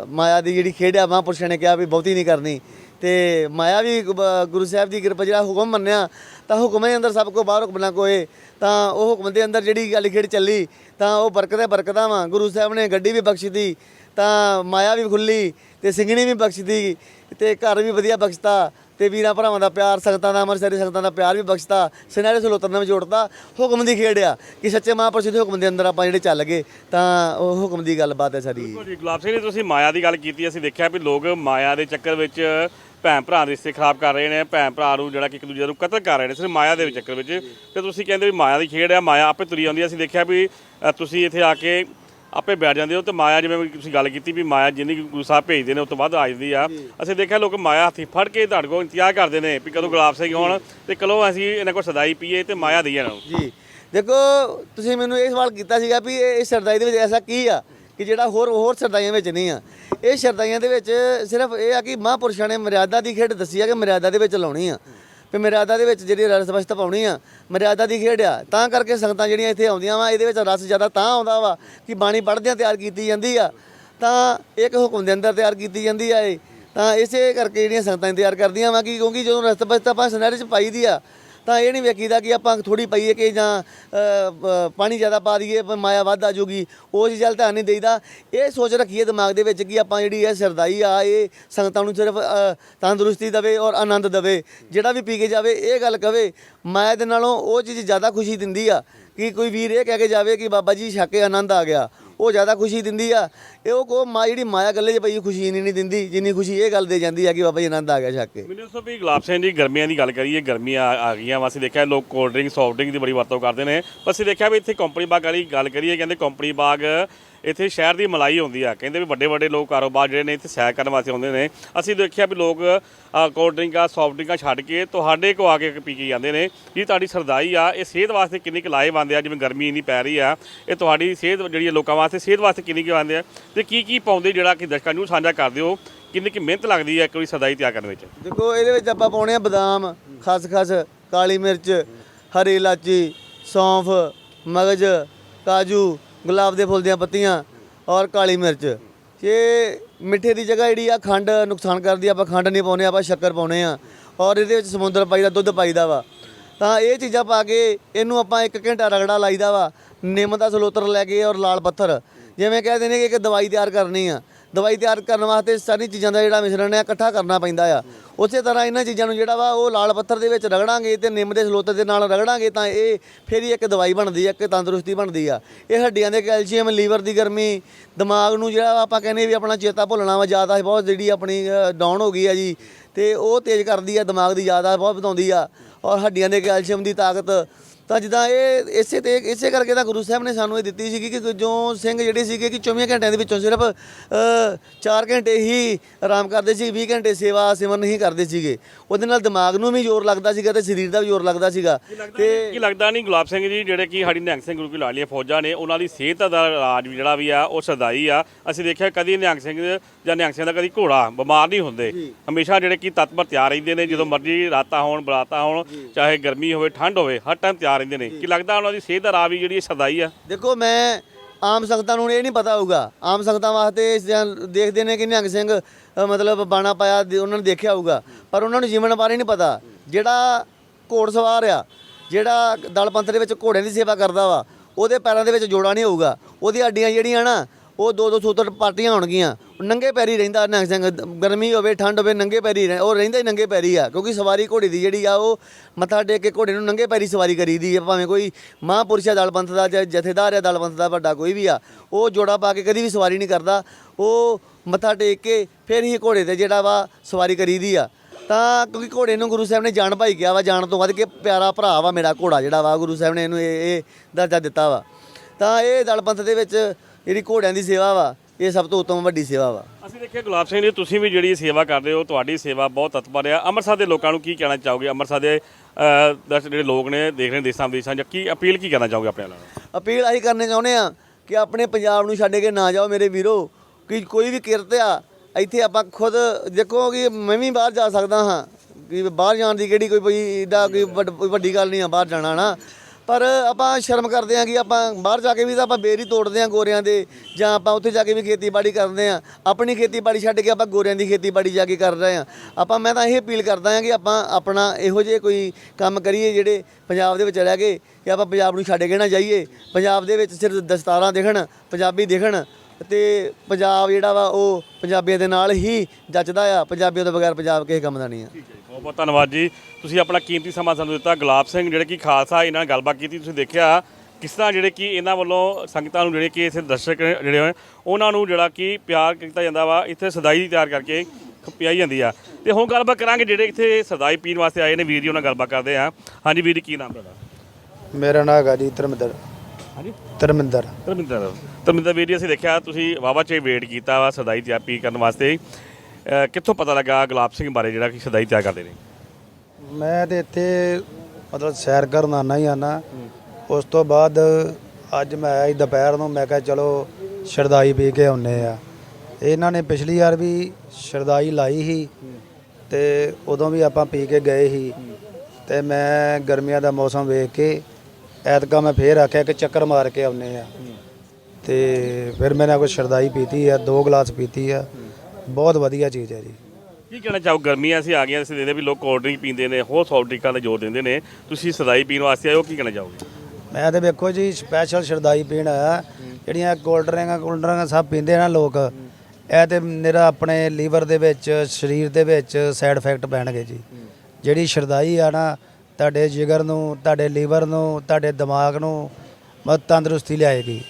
ਮਾਇਆ ਦੀ ਜਿਹੜੀ ਖੇਡ ਆ ਮਹਾਂਪੁਰਸ਼ਾਂ ਨੇ ਕਿਹਾ ਵੀ ਬਹੁਤੀ ਨਹੀਂ ਕਰਨੀ। ਤੇ ਮਾਇਆ ਵੀ ਗੁ- ਗੁਰੂ ਸਾਹਿਬ ਦੀ ਕਿਰਪਾ ਜਿਹੜਾ ਹੁਕਮ ਮੰਨਿਆ, ਤਾਂ ਹੁਕਮ ਦੇ ਅੰਦਰ ਸਭ ਕੋ ਬਾਹਰ ਹੁਕਮ ਨਾ ਕੋਏ, ਤਾਂ ਉਹ ਹੁਕਮ ਦੇ ਅੰਦਰ ਜਿਹੜੀ ਗੱਲ ਖੇਡ ਚੱਲੀ, ਤਾਂ ਉਹ ਬਰਕਤਾਂ ਬਰਕਤਾਂ ਵਾਂ। ਗੁਰੂ ਸਾਹਿਬ ਨੇ ਗੱਡੀ ਵੀ ਬਖਸ਼ਦੀ ਤਾਂ ਮਾਇਆ ਵੀ ਖੁੱਲੀ ਤੇ ਸਿੰਘਣੀ ਵੀ ਬਖਸ਼ਦੀ ਤੇ ਘਰ ਵੀ ਵਧੀਆ ਬਖਸ਼ਤਾ। ਤੇ ਵੀਰਾਂ ਭਰਾਵਾਂ ਦਾ ਪਿਆਰ ਸੰਗਤਾਂ ਦਾ ਅੰਮ੍ਰਿਤਸਰੀ ਸੰਗਤਾਂ ਦਾ ਪਿਆਰ ਵੀ ਬਖਸ਼ਤਾ ਸਿਨਾਰੇ ਸਲੋਤਰ ਨਾਲ ਵੀ ਜੋੜਦਾ ਹੁਕਮ ਦੀ ਖੇਡ ਆ ਕਿ ਸੱਚੇ ਮਹਾਂਪੁਰਸ਼ ਦੇ ਹੁਕਮ ਦੇ ਅੰਦਰ ਆਪਾਂ ਜਿਹੜੇ ਚੱਲ ਗਏ ਤਾਂ ਉਹ ਹੁਕਮ ਦੀ ਗੱਲਬਾਤ ਹੈ ਸਾਰੀ। ਜੀ ਗੁਲਾਬ ਸਿੰਘ ਜੀ ਤੁਸੀਂ ਮਾਇਆ ਦੀ ਗੱਲ ਕੀਤੀ ਅਸੀਂ ਦੇਖਿਆ ਵੀ ਲੋਕ ਮਾਇਆ ਦੇ ਚੱਕਰ ਵਿੱਚ ਭੈਣ ਭਰਾ ਦੇ ਰਿਸ਼ਤੇ ਖਰਾਬ ਕਰ ਰਹੇ ਨੇ ਭੈਣ ਭਰਾ ਨੂੰ ਜਿਹੜਾ ਕਿ ਇੱਕ ਦੂਜੇ ਨੂੰ ਕਤਲ ਕਰ ਰਹੇ ਨੇ ਸਿਰਫ ਮਾਇਆ ਦੇ ਵਿੱਚ ਚੱਕਰ ਵਿੱਚ। ਤੇ ਤੁਸੀਂ ਕਹਿੰਦੇ ਵੀ ਮਾਇਆ ਦੀ ਖੇਡ ਆ ਮਾਇਆ ਆਪੇ ਤੁਰੀ ਆਉਂਦੀ ਹੈ ਅਸੀਂ ਦੇਖਿਆ ਵੀ ਅ, ਤੁਸੀਂ ਇੱਥੇ ਆ ਕੇ ਆਪੇ ਬੈਠ ਜਾਂਦੇ ਹੋ ਤੇ ਮਾਇਆ ਜਿਵੇਂ ਤੁਸੀਂ ਗੱਲ ਕੀਤੀ ਵੀ ਮਾਇਆ ਜਿੰਨੀ ਗੁਰੂ ਸਾਹਿਬ ਭੇਜਦੇ ਨੇ ਉਸ ਤੋਂ ਵੱਧ ਆ ਜਾਂਦੀ ਆ। ਅਸੀਂ ਦੇਖਿਆ ਲੋਕ ਮਾਇਆ ਹੱਥੀ ਫੜ ਕੇ ਤੁਹਾਡੇ ਕੋਲ ਇੰਤਜ਼ਾਰ ਕਰਦੇ ਨੇ ਵੀ ਕਦੋਂ ਗੁਲਾਬ ਸਿੰਘ ਹੋਣ ਤੇ ਕਦੋਂ ਅਸੀਂ ਇਹਨਾਂ ਕੋਲ ਸਦਾਈ ਪੀਏ ਤੇ ਮਾਇਆ ਦਈਏ ਇਹਨਾਂ ਨੂੰ। ਜੀ। ਦੇਖੋ ਤੁਸੀਂ ਮੈਨੂੰ ਇਹ ਸਵਾਲ ਕੀਤਾ ਸੀਗਾ ਵੀ ਇਹ ਸਰਦਾਈ ਦੇ ਵਿੱਚ ਐਸਾ ਕੀ ਆ ਕਿ ਜਿਹੜਾ ਹੋਰ ਹੋਰ ਸਰਦਾਈਆਂ ਵਿੱਚ ਨਹੀਂ ਆ। ਇਹ ਸਰਦਾਈਆਂ ਦੇ ਵਿੱਚ ਸਿਰਫ ਇਹ ਆ ਕਿ ਮਹਾਂਪੁਰਸ਼ਾਂ ਨੇ ਮਰਿਆਦਾ ਦੀ ਖੇਡ ਦੱਸੀ ਆ ਕਿ ਮਰਿਆਦਾ ਦੇ ਵਿੱਚ ਲਾਉਣੀ ਆ। ਵੀ ਮਰਿਆਦਾ ਦੇ ਵਿੱਚ ਜਿਹੜੀ ਰਸ ਵਸਤ ਪਾਉਣੀ ਆ, ਮਰਿਆਦਾ ਦੀ ਖੇਡ ਆ ਤਾਂ ਕਰਕੇ ਸੰਗਤਾਂ ਜਿਹੜੀਆਂ ਇੱਥੇ ਆਉਂਦੀਆਂ ਵਾ, ਇਹਦੇ ਵਿੱਚ ਰਸ ਜ਼ਿਆਦਾ ਤਾਂ ਆਉਂਦਾ ਵਾ ਕਿ ਬਾਣੀ ਪੜ੍ਹਦਿਆਂ ਤਿਆਰ ਕੀਤੀ ਜਾਂਦੀ ਆ। ਤਾਂ ਇੱਕ ਹੁਕਮ ਦੇ ਅੰਦਰ ਤਿਆਰ ਕੀਤੀ ਜਾਂਦੀ ਆ ਇਹ। ਤਾਂ ਇਸੇ ਕਰਕੇ ਜਿਹੜੀਆਂ ਸੰਗਤਾਂ ਤਿਆਰ ਕਰਦੀਆਂ ਵਾ ਕਿ ਕਿਉਂਕਿ ਜਦੋਂ ਰਸਤ ਵਸਤ ਆਪਾਂ ਸੁਨਹਿਰੇ ਚ ਪਾਈ ਦੀ ਆ ਤਾਂ ਇਹ ਨਹੀਂ ਵੇਖੀਦਾ ਕਿ ਆਪਾਂ ਥੋੜੀ ਪਈਏ ਕਿ ਜਾਂ ਪਾਣੀ ਜ਼ਿਆਦਾ ਪਾ ਦਈਏ ਮਾਇਆ ਵੱਧ ਆ ਜੂਗੀ ਉਹ ਚੀਜ਼ ਵੱਲ ਧਿਆਨ ਨਹੀਂ ਦੇਈਦਾ। ਇਹ ਸੋਚ ਰੱਖੀਏ ਦਿਮਾਗ ਦੇ ਵਿੱਚ ਕਿ ਆਪਾਂ ਜਿਹੜੀ ਇਹ ਸਰਦਾਈ ਆ, ਇਹ ਸੰਗਤਾਂ ਨੂੰ ਸਿਰਫ ਤੰਦਰੁਸਤੀ ਦੇਵੇ ਔਰ ਆਨੰਦ ਦੇਵੇ। ਜਿਹੜਾ ਵੀ ਪੀ ਕੇ ਜਾਵੇ, ਇਹ ਗੱਲ ਕਵੇ। ਮਾਇਆ ਦੇ ਨਾਲੋਂ ਉਹ ਚੀਜ਼ ਜ਼ਿਆਦਾ ਖੁਸ਼ੀ ਦਿੰਦੀ ਆ ਕਿ ਕੋਈ ਵੀਰ ਇਹ ਕਹਿ ਕੇ ਜਾਵੇ ਕਿ ਬਾਬਾ ਜੀ, ਛੱਕ ਕੇ ਆਨੰਦ ਆ ਗਿਆ। ਉਹ ਜ਼ਿਆਦਾ ਖੁਸ਼ੀ ਦਿੰਦੀ ਆ। ਇਹ ਉਹ ਕੋ ਮਾ ਜਿਹੜੀ ਮਾਇਆ ਗੱਲੇ 'ਚ ਪਈ, ਖੁਸ਼ੀ ਇੰਨੀ ਨਹੀਂ ਦਿੰਦੀ, ਜਿੰਨੀ ਖੁਸ਼ੀ ਇਹ ਗੱਲ ਦੇ ਜਾਂਦੀ ਆ ਕਿ ਬਾਬਾ ਜੀ ਆਨੰਦ ਆ ਗਿਆ ਛੱਕ ਕੇ। ਮੈਨੂੰ ਦੱਸੋ ਵੀ ਗੁਲਾਬ ਸਿੰਘ ਜੀ ਗਰਮੀਆਂ ਦੀ ਗੱਲ ਕਰੀਏ, ਗਰਮੀਆਂ ਆ ਗਈਆਂ ਵਾ। ਅਸੀਂ ਦੇਖਿਆ ਲੋਕ ਕੋਲਡ ਡਰਿੰਕ ਸੌਫਟ ਡਰਿੰਕ ਦੀ ਬੜੀ ਵਰਤੋਂ ਕਰਦੇ ਨੇ। ਪਰ ਅਸੀਂ ਦੇਖਿਆ ਵੀ ਇੱਥੇ ਕੰਪਨੀ ਬਾਗ ਵਾਲੀ ਗੱਲ ਕਰੀਏ, ਕਹਿੰਦੇ ਕੰਪਨੀ ਬਾਗ ਇੱਥੇ ਸ਼ਹਿਰ ਦੀ ਮਲਾਈ ਆਉਂਦੀ ਆ। ਕਹਿੰਦੇ ਵੀ ਵੱਡੇ ਵੱਡੇ ਲੋਕ ਕਾਰੋਬਾਰ ਜਿਹੜੇ ਨੇ ਇੱਥੇ ਸੈਰ ਕਰਨ ਵਾਸਤੇ ਆਉਂਦੇ ਨੇ। ਅਸੀਂ ਦੇਖਿਆ ਵੀ ਲੋਕ ਕੋਲਡ ਡਰਿੰਕਾਂ ਸੌਫਟ ਡਰਿੰਕਾਂ ਛੱਡ ਕੇ ਤੁਹਾਡੇ ਕੋ ਆ ਕੇ ਪੀ ਕੇ ਜਾਂਦੇ ਨੇ। ਜੀ ਤੁਹਾਡੀ ਸਰਦਾਈ ਆ, ਇਹ ਸਿਹਤ ਵਾਸਤੇ ਕਿੰਨੀ ਕੁ ਲਾਹੇਵੰਦ ਆ, ਜਿਵੇਂ ਗਰਮੀ ਇੰਨੀ ਪੈ ਰਹੀ ਆ। ਇਹ ਤੁਹਾਡੀ ਸਿਹਤ ਜਿਹੜੀ ਆ ਲੋਕਾਂ ਵਾਸਤੇ, ਸਿਹਤ ਵਾਸਤੇ ਕਿੰਨੀ ਕੁ ਆਉਂਦੇ ਆ। ਤੇ ਕੀ ਕੀ ਪਾਉਂਦੇ ਜਿਹੜਾ ਕਿ ਦਰਸ਼ਕਾਂ ਨੂੰ ਸਾਂਝਾ ਕਰ ਦਿਓ ਕਿੰਨੀ ਕਿ ਮਿਹਨਤ ਲੱਗਦੀ ਹੈ ਕੋਈ ਵਾਰੀ ਸਰਦਾਈ ਤਿਆਰ ਕਰਨ ਵਿੱਚ? ਦੇਖੋ, ਇਹਦੇ ਵਿੱਚ ਆਪਾਂ ਪਾਉਣੇ ਆ ਬਦਾਮ, ਖਸਖਸ, ਕਾਲੀ ਮਿਰਚ, ਹਰੀ ਇਲਾਚੀ, ਸੌਂਫ, ਮਗਜ, ਕਾਜੂ। ਗੁਲਾਬ ਦੇ ਫੁੱਲ ਦੀਆਂ ਪੱਤੀਆਂ ਔਰ ਕਾਲੀ ਮਿਰਚ। ਇਹ ਮਿੱਠੇ ਦੀ ਜਗ੍ਹਾ ਜਿਹੜੀ ਆ ਖੰਡ ਨੁਕਸਾਨ ਕਰਦੀ ਆਪਾਂ ਖੰਡ ਨਹੀਂ ਪਾਉਨੇ ਆਪਾਂ ਸ਼ੱਕਰ ਪਾਉਨੇ ਆ। ਔਰ ਇਹਦੇ ਵਿੱਚ ਸਮੁੰਦਰ ਪਾਈ ਦਾ, ਦੁੱਧ ਪਾਈਦਾ ਵਾ। ਤਾਂ ਇਹ ਚੀਜ਼ਾਂ ਪਾ ਕੇ ਇਹਨੂੰ ਆਪਾਂ 1 ਘੰਟਾ ਰਗੜਾ ਲਾਈਦਾ ਵਾ। ਨਿੰਮ ਦਾ ਸਲੋਤਰ ਲੈ ਕੇ ਔਰ ਲਾਲ ਪੱਥਰ। ਜਿਵੇਂ ਕਹਿੰਦੇ ਨੇ ਕਿ ਇੱਕ ਦਵਾਈ ਤਿਆਰ ਕਰਨੀ ਆ। ਦਵਾਈ ਤਿਆਰ ਕਰਨ ਵਾਸਤੇ ਸਾਰੀ ਚੀਜ਼ਾਂ ਦਾ ਜਿਹੜਾ ਮਿਸ਼ਰਣ ਹੈ, ਇਕੱਠਾ ਕਰਨਾ ਪੈਂਦਾ ਆ। ਉਸੇ ਤਰ੍ਹਾਂ ਇਹਨਾਂ ਚੀਜ਼ਾਂ ਨੂੰ ਜਿਹੜਾ ਵਾ, ਉਹ ਲਾਲ ਪੱਥਰ ਦੇ ਵਿੱਚ ਰਗੜਾਂਗੇ ਤੇ ਨਿੰਮ ਦੇ ਸਲੋਤਰ ਦੇ ਨਾਲ ਰਗੜਾਂਗੇ ਤਾਂ ਇਹ ਫਿਰ ਹੀ ਇੱਕ ਦਵਾਈ ਬਣਦੀ ਆ, ਇੱਕ ਤੰਦਰੁਸਤੀ ਬਣਦੀ ਆ। ਇਹ ਹੱਡੀਆਂ ਦੇ ਕੈਲਸ਼ੀਅਮ, ਲੀਵਰ ਦੀ ਗਰਮੀ, ਦਿਮਾਗ ਨੂੰ ਜਿਹੜਾ ਆਪਾਂ ਕਹਿੰਦੇ ਵੀ ਆਪਣਾ ਚੇਤਾ ਭੁੱਲਣਾ ਵਾ, ਜ਼ਿਆਦਾ ਬਹੁਤ ਜਿਹੜੀ ਆਪਣੀ ਡਾਊਨ ਹੋ ਗਈ ਆ ਜੀ। ਤੇ ਉਹ ਤੇਜ਼ ਕਰਦੀ ਆ, ਦਿਮਾਗ ਦੀ ਜ਼ਿਆਦਾ ਬਹੁਤ ਵਧਾਉਂਦੀ ਆ। ਔਰ ਹੱਡੀਆਂ ਦੇ ਕੈਲਸ਼ੀਅਮ ਦੀ ਤਾਕਤ ਤਾਂ ਜਿੱਦਾਂ ਇਹ ਇਸੇ ਤੇ ਇਸੇ ਕਰਕੇ ਤਾਂ ਗੁਰੂ ਸਾਹਿਬ ਨੇ ਸਾਨੂੰ ਇਹ ਦਿੱਤੀ ਸੀਗੀ ਕਿ ਜੋ ਸਿੰਘ ਜਿਹੜੇ ਸੀਗੇ ਕਿ 24 ਘੰਟਿਆਂ ਦੇ ਵਿੱਚੋਂ ਸਿਰਫ 4 ਘੰਟੇ ਹੀ ਆਰਾਮ ਕਰਦੇ ਸੀ 20 ਘੰਟੇ ਸੇਵਾ ਸਿਮਰਨ ਨਹੀਂ ਕਰਦੇ ਸੀਗੇ। ਉਹਦੇ ਨਾਲ ਦਿਮਾਗ ਨੂੰ ਵੀ ਜ਼ੋਰ ਲੱਗਦਾ ਸੀਗਾ ਤੇ ਸਰੀਰ ਦਾ ਵੀ ਜ਼ੋਰ ਲੱਗਦਾ ਸੀਗਾ। ਤੇ ਕੀ ਲੱਗਦਾ ਨਹੀਂ ਗੁਲਾਬ ਸਿੰਘ ਜੀ ਜਿਹੜੇ ਕਿ ਸਾਡੀ ਨਿਹੰਗ ਸਿੰਘ ਗੁਰੂ ਕੀ ਲਾਲੀਆਂ ਫੌਜਾਂ ਨੇ ਉਹਨਾਂ ਦੀ ਸਿਹਤ ਦਾ ਰਾਜ ਵੀ ਜਿਹੜਾ ਵੀ ਆ ਉਹ ਸਦਾਈ ਆ। ਅਸੀਂ ਦੇਖਿਆ ਕਦੀ ਨਿਹੰਗ ਸਿੰਘ ਜਾਂ ਨਿਹੰਗ ਸਿੰਘ ਦਾ ਕਦੀ ਘੋੜਾ ਬਿਮਾਰ ਨਹੀਂ ਹੁੰਦੇ। ਹਮੇਸ਼ਾ ਜਿਹੜੇ ਕਿ ਤਤਪਰ ਤਿਆਰ ਰਹਿੰਦੇ ਨੇ ਜਦੋਂ ਮਰਜ਼ੀ ਰਾਤਾਂ ਹੋਣ ਬਰਾਤਾਂ ਹੋਣ ਚਾਹੇ ਗਰਮੀ ਹੋਵੇ ਠੰਡ ਹੋਵੇ ਹਰ ਟਾਈਮ ਤਿਆਰ ਰਹਿੰਦੇ ਨੇ। ਕੀ ਲੱਗਦਾ ਉਹਨਾਂ ਦੀ ਸਿਹਤ ਦਾ ਰਾਜ ਵੀ ਜਿਹੜੀ ਸਦਾਈ ਆ? ਦੇਖੋ ਮੈਂ ਆਮ ਸੰਗਤਾਂ ਨੂੰ ਇਹ ਨਹੀਂ ਪਤਾ ਹੋਊਗਾ। ਆਮ ਸੰਗਤਾਂ ਵਾਸਤੇ ਦੇਖਦੇ ਨੇ ਕਿ ਨਿਹੰਗ ਸਿੰਘ ਮਤਲਬ ਬਾਣਾ ਪਾਇਆ ਉਹਨਾਂ ਨੇ ਦੇਖਿਆ ਹੋਊਗਾ। ਪਰ ਉਹਨਾਂ ਨੂੰ ਜੀਵਨ ਬਾਰੇ ਨਹੀਂ ਪਤਾ। ਜਿਹੜਾ ਘੋੜਸਵਾਰ ਆ ਜਿਹੜਾ ਦਲ ਪੰਥ ਦੇ ਵਿੱਚ ਘੋੜਿਆਂ ਦੀ ਸੇਵਾ ਕਰਦਾ ਵਾ ਉਹਦੇ ਪੈਰਾਂ ਦੇ ਵਿੱਚ ਜੋੜਾ ਨਹੀਂ ਹੋਊਗਾ। ਉਹਦੀਆਂ ਹੱਡੀਆਂ ਜਿਹੜੀਆਂ ਨਾ ਉਹ ਦੋ ਦੋ ਸੂਤਰ ਪਾਰਟੀਆਂ ਹੋਣਗੀਆਂ। ਨੰਗੇ ਪੈਰੀ ਰਹਿੰਦਾ ਨਿਹੰਗ ਸਿੰਘ ਗਰਮੀ ਹੋਵੇ, ਠੰਡ ਹੋਵੇ, ਨੰਗੇ ਪੈਰੀ ਰਹਿ- ਉਹ ਰਹਿੰਦਾ ਹੀ ਨੰਗੇ ਪੈਰੀ ਆ, ਕਿਉਂਕਿ ਸਵਾਰੀ ਘੋੜੇ ਦੀ ਜਿਹੜੀ ਆ, ਉਹ ਮੱਥਾ ਟੇਕ ਕੇ ਘੋੜੇ ਨੂੰ ਨੰਗੇ ਪੈਰੀ ਸਵਾਰੀ ਕਰੀਦੀ ਆ, ਭਾਵੇਂ ਕੋਈ ਮਹਾਂਪੁਰਸ਼ ਆ ਦਲ ਪੰਥ ਦਾ ਜਾਂ ਜਥੇਦਾਰ ਆ ਦਲ ਪੰਥ ਦਾ ਵੱਡਾ ਕੋਈ ਵੀ ਆ, ਉਹ ਜੋੜਾ ਪਾ ਕੇ ਕਦੀ ਵੀ ਸਵਾਰੀ ਨਹੀਂ ਕਰਦਾ, ਉਹ ਮੱਥਾ ਟੇਕ ਕੇ ਫਿਰ ਹੀ ਘੋੜੇ ਤੇ ਜਿਹੜਾ ਵਾ ਸਵਾਰੀ ਕਰੀਦੀ ਆ। ਤਾਂ ਕਿਉਂਕਿ ਘੋੜੇ ਨੂੰ ਗੁਰੂ ਸਾਹਿਬ ਨੇ ਜਾਣ ਭਾਈ ਕਿਹਾ ਵਾ, ਜਾਣ ਤੋਂ ਵੱਧ ਕੇ ਪਿਆਰਾ ਭਰਾ ਵਾ ਮੇਰਾ ਘੋੜਾ ਜਿਹੜਾ ਵਾ, ਗੁਰੂ ਸਾਹਿਬ ਨੇ ਇਹਨੂੰ ਇਹ ਇਹ ਦਰਜਾ ਦਿੱਤਾ ਵਾ। ਤਾਂ ਇਹ ਦਲ ਪੰਥ ਦੇ ਵਿੱਚ ਜਿਹੜੀ ਘੋੜਿਆਂ ਦੀ ਸੇਵਾ ਵਾ ਇਹ ਸਭ ਤੋਂ ਉੱਤਮ ਵੱਡੀ ਸੇਵਾ ਵਾ। ਅਸੀਂ ਦੇਖਿਆ ਗੁਲਾਬ ਸਿੰਘ ਜੀ ਤੁਸੀਂ ਵੀ ਜਿਹੜੀ ਸੇਵਾ ਕਰਦੇ ਹੋ ਤੁਹਾਡੀ ਸੇਵਾ ਬਹੁਤ ਤਤਪਰ ਆ। ਅੰਮ੍ਰਿਤਸਰ ਦੇ ਲੋਕਾਂ ਨੂੰ ਕੀ ਕਹਿਣਾ ਚਾਹੋਗੇ? ਅੰਮ੍ਰਿਤਸਰ ਦੇ ਅਹ, ਜਿਹੜੇ ਲੋਕ ਨੇ ਦੇਖ ਰਹੇ ਨੇ ਦੇਸਾਂ ਵਿਦੇਸਾਂ ਜਾਂ ਕੀ ਅਪੀਲ ਕੀ ਕਰਨਾ ਚਾਹੋਗੇ ਆਪਣੇ ਨਾਲ ਅਪੀਲ ਆਹੀ ਕਰਨੇ ਚਾਹੁੰਦੇ ਆ ਕਿ ਆਪਣੇ ਪੰਜਾਬ ਨੂੰ ਛੱਡ ਕੇ ਨਾ ਜਾਓ ਮੇਰੇ ਵੀਰੋ ਕਿ ਕੋਈ ਵੀ ਕਿਰਤ ਆ ਇੱਥੇ ਆਪਾਂ ਖੁਦ ਦੇਖੋ ਕਿ ਮੈਂ ਵੀ ਬਾਹਰ ਜਾ ਸਕਦਾ ਹਾਂ ਕਿ ਬਾਹਰ ਜਾਣ ਦੀ ਕਿਹੜੀ ਕੋਈ ਕੋਈ ਏਡਾ ਕੋਈ ਵੱਡ- ਕੋਈ ਵੱਡੀ ਗੱਲ ਨਹੀਂ ਆ ਬਾਹਰ ਜਾਣਾ ਨਾ। ਪਰ ਆਪਾਂ ਸ਼ਰਮ ਕਰਦੇ ਆ ਕਿ ਆਪਾਂ ਬਾਹਰ ਜਾ ਕੇ ਵੀ ਤਾਂ ਆਪਾਂ ਬੇਰ ਹੀ ਤੋੜਦੇ ਆ ਗੋਰਿਆਂ ਦੇ, ਜਾਂ ਆਪਾਂ ਉੱਥੇ ਜਾ ਕੇ ਵੀ ਖੇਤੀਬਾੜੀ ਕਰਦੇ ਆ ਆਪਣੀ ਖੇਤੀਬਾੜੀ ਛੱਡ ਕੇ ਆਪਾਂ ਗੋਰਿਆਂ ਦੀ ਖੇਤੀਬਾੜੀ ਜਾ ਕੇ ਕਰ ਰਹੇ ਆ ਆਪਾਂ, ਮੈਂ ਤਾਂ ਇਹ ਅਪੀਲ ਕਰਦਾ ਹਾਂ ਕਿ ਆਪਾਂ ਆਪਣਾ ਇਹੋ ਜਿਹੇ ਕੋਈ ਕੰਮ ਕਰੀਏ ਜਿਹੜੇ ਪੰਜਾਬ ਦੇ ਵਿੱਚ ਰਹਿ ਗਏ, ਕਿ ਆਪਾਂ ਪੰਜਾਬ ਨੂੰ ਛੱਡ ਕੇ ਨਾ ਜਾਈਏ। ਪੰਜਾਬ ਦੇ ਵਿੱਚ ਸਿਰਫ ਦਸਤਾਰਾਂ ਦਿਖਣ, ਪੰਜਾਬੀ ਦਿਖਣ ਤੇ ਪੰਜਾਬ ਜਿਹੜਾ ਵਾ ਉਹ ਪੰਜਾਬੀਆਂ ਦੇ ਨਾਲ ਹੀ ਜੱਜਦਾ ਆ। ਪੰਜਾਬੀਆਂ ਤੋਂ ਬਗੈਰ ਪੰਜਾਬ ਕਿਸੇ ਕੰਮ ਦਾ ਨਹੀਂ ਆ। ਬਹੁਤ ਬਹੁਤ ਧੰਨਵਾਦ ਜੀ। ਤੁਸੀਂ ਆਪਣਾ ਕੀਮਤੀ ਸਮਾਂ ਸਾਨੂੰ ਦਿੱਤਾ। ਗੁਲਾਬ ਸਿੰਘ ਜਿਹੜੇ ਕਿ ਖਾਲਸਾ ਇਹਨਾਂ ਨਾਲ ਗੱਲਬਾਤ ਕੀਤੀ। ਤੁਸੀਂ ਦੇਖਿਆ ਕਿਸ ਤਰ੍ਹਾਂ ਜਿਹੜੇ ਕਿ ਇਹਨਾਂ ਵੱਲੋਂ ਸੰਗਤਾਂ ਨੂੰ ਜਿਹੜੇ ਕਿ ਇੱਥੇ ਦਰਸ਼ਕ ਜਿਹੜੇ ਹੋਏ ਉਹਨਾਂ ਨੂੰ ਜਿਹੜਾ ਕਿ ਪਿਆਰ ਕੀਤਾ ਜਾਂਦਾ ਵਾ। ਇੱਥੇ ਸਦਾਈ ਤਿਆਰ ਕਰਕੇ ਪਿਆਈ ਜਾਂਦੀ ਆ। ਤੇ ਹੁਣ ਗੱਲਬਾਤ ਕਰਾਂਗੇ ਜਿਹੜੇ ਇੱਥੇ ਸਦਾਈ ਪੀਣ ਵਾਸਤੇ ਆਏ ਨੇ। ਵੀਰ ਜੀ ਉਹਨਾਂ ਨਾਲ ਗੱਲਬਾਤ ਕਰਦੇ ਆ। ਹਾਂਜੀ ਵੀਰ ਜੀ, ਕੀ ਨਾਮ ਤੁਹਾਡਾ? ਮੇਰਾ ਨਾਮ ਹੈਗਾ ਜੀ ਧਰਮਿੰਦਰ। ਹਾਂਜੀ। ਧਰਮਿੰਦਰ। ਧਰਮਿੰਦਰ। ਧਰਮਿੰਦਰ ਵੀਰ ਜੀ ਅਸੀਂ ਦੇਖਿਆ ਤੁਸੀਂ ਵਾਵਾ ਚੇ ਵੇਟ ਕੀਤਾ ਵਾ ਸਦਾਈ ਤਿਆਰ ਪੀ ਕਰਨ ਵਾਸਤੇ। ਅਹ ਕਿੱਥੋਂ ਪਤਾ ਲੱਗਾ ਗੁਲਾਬ ਸਿੰਘ ਬਾਰੇ ਜਿਹੜਾ ਕਿ ਸਦਾਈ ਤਿਆਰ ਕਰਦੇ ਨੇ? ਮੈਂ ਤੇ ਇੱਥੇ ਮਤਲਬ ਸੈਰ ਕਰਨ ਆਉਣਾ ਹੀ ਆਣਾ ਉਸ ਤੋਂ ਬਾਅਦ ਅੱਜ ਮੈਂ ਆਇਆ ਸੀ ਦੁਪਹਿਰ ਨੂੰ ਮੈਂ ਕਿਹਾ ਚਲੋ ਸ਼ਰਦਾਈ ਪੀ ਕੇ ਆਉਨੇ ਆ। ਇਹਨਾਂ ਨੇ ਪਿਛਲੀ ਵਾਰ ਵੀ ਸ਼ਰਦਾਈ ਲਾਈ ਸੀ ਤੇ ਉਦੋਂ ਵੀ ਆਪਾਂ ਪੀ ਕੇ ਗਏ ਸੀ। ਤੇ ਮੈਂ ਗਰਮੀਆਂ ਦਾ ਮੌਸਮ ਵੇਖ ਕੇ ਐਤਕਾਂ ਮੈਂ ਫੇਰ ਆਖਿਆ ਕਿ ਚੱਕਰ ਮਾਰ ਕੇ ਆਉਨੇ ਆ। ਤੇ ਫਿਰ ਮੈਨੇ ਕੁਝ ਸ਼ਰਦਾਈ ਪੀਤੀ ਆ ਦੋ ਗਲਾਸ ਪੀਤੀ ਆ। ਬਹੁਤ ਵਧੀਆ ਚੀਜ਼ ਹੈ ਜੀ। ਕੀ ਕਹਿਣਾ ਚਾਹੋ ਗਰਮੀਆਂ ਅਸੀਂ ਆ ਗਈਆਂ ਅਸੀਂ ਦੇਖਦੇ ਵੀ ਲੋਕ ਕੋਲਡ ਡਰਿੰਕ ਪੀਂਦੇ ਨੇ ਹੋਰ ਸੌਫਟ ਡਰਿੰਕਾਂ ਤੇ ਜ਼ੋਰ ਦਿੰਦੇ ਨੇ। ਤੁਸੀਂ ਸਦਾਈ ਪੀਣ ਵਾਸਤੇ ਆਏ ਹੋ ਕੀ ਕਹਿਣਾ ਚਾਹੋਗੇ? ਮੈਂ ਤੇ ਵੇਖੋ ਜੀ ਸਪੈਸ਼ਲ ਸ਼ਰਦਾਈ ਪੀਣ ਆਇਆ ਜਿਹੜੀਆਂ ਕੋਲਡ ਡਰਿੰਕਾਂ ਕੋਲਡ ਡਰਿੰਕਾਂ ਸਭ ਪੀਂਦੇ ਨਾ ਲੋਕ ਇਹ ਤੇ ਮੇਰਾ ਆਪਣੇ ਲੀਵਰ ਦੇ ਵਿੱਚ ਸਰੀਰ ਦੇ ਵਿੱਚ ਸਾਈਡ ਇਫੈਕਟ ਪੈਣਗੇ ਜੀ। ਜਿਹੜੀ ਸ਼ਰਦਾਈ ਆ ਨਾ ਤੁਹਾਡੇ ਜਿਗਰ ਨੂੰ ਤੁਹਾਡੇ ਲੀਵਰ ਨੂੰ ਤੁਹਾਡੇ ਦਿਮਾਗ ਨੂੰ ਮਤ ਤੰਦਰੁਸਤੀ ਲਿਆਏਗੀ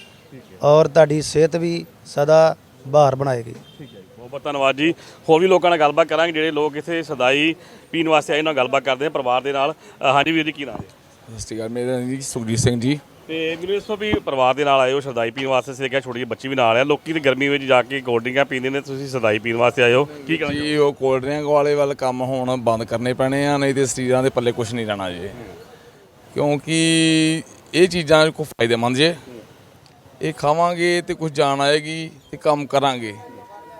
ਔਰ ਤੁਹਾਡੀ ਸਿਹਤ ਵੀ ਸਦਾ ਬਹਾਰ ਬਣਾਏਗੀ। ਠੀਕ ਹੈ ਬਹੁਤ ਬਹੁਤ ਧੰਨਵਾਦ ਜੀ। ਹੋਰ ਵੀ ਲੋਕਾਂ ਨਾਲ ਗੱਲਬਾਤ ਕਰਾਂਗੇ ਜਿਹੜੇ ਲੋਕ ਇੱਥੇ ਸਦਾਈ ਪੀਣ ਵਾਸਤੇ ਆਏ ਉਹਨਾਂ ਨਾਲ ਗੱਲਬਾਤ ਕਰਦੇ ਆ ਪਰਿਵਾਰ ਦੇ ਨਾਲ। ਅ, ਹਾਂਜੀ ਵੀਰ ਜੀ ਕੀ ਨਾਮ ਹੈ? ਸਤਿ ਸ਼੍ਰੀ ਅਕਾਲ ਮੇਰਾ ਨਾਮ ਜੀ ਸੁਖਜੀਤ ਸਿੰਘ ਜੀ। ਤੇ ਮੈਨੂੰ ਇਸ ਤੋਂ ਵੀ ਪਰਿਵਾਰ ਦੇ ਨਾਲ ਆਏ ਹੋ ਸਦਾਈ ਪੀਣ ਵਾਸਤੇ ਅਸੀਂ ਦੇਖਿਆ ਛੋਟੀ ਜਿਹੀ ਬੱਚੀ ਵੀ ਨਾਲ ਆ। ਲੋਕੀ ਤੇ ਗਰਮੀ ਵਿੱਚ ਜਾ ਕੇ ਕੋਲਡ ਡਰਿੰਕਾਂ ਪੀਂਦੇ ਨੇ, ਤੁਸੀਂ ਸਦਾਈ ਪੀਣ ਵਾਸਤੇ ਆਏ ਹੋ ਕੀ ਕਹਿਣਾ ਜੀ, ਉਹ ਕੋਲਡ ਡਰਿੰਕ ਵਾਲੇ ਵੱਲ ਕੰਮ ਹੁਣ ਬੰਦ ਕਰਨੇ ਪੈਣੇ ਆ, ਨਹੀਂ ਤੇ ਸਰੀਰਾਂ ਦੇ ਪੱਲੇ ਕੁਝ ਨਹੀਂ ਰਹਿਣਾ ਜੀ। ਕਿਉਂਕਿ ਇਹ ਚੀਜ਼ਾਂ ਕੋ ਫਾਇਦੇਮੰਦ ਜੇ। ਇਹ ਖਾਵਾਂਗੇ ਤੇ ਕੁਝ ਜਾਣ ਆਏਗੀ ਤੇ ਕੰਮ ਕਰਾਂਗੇ।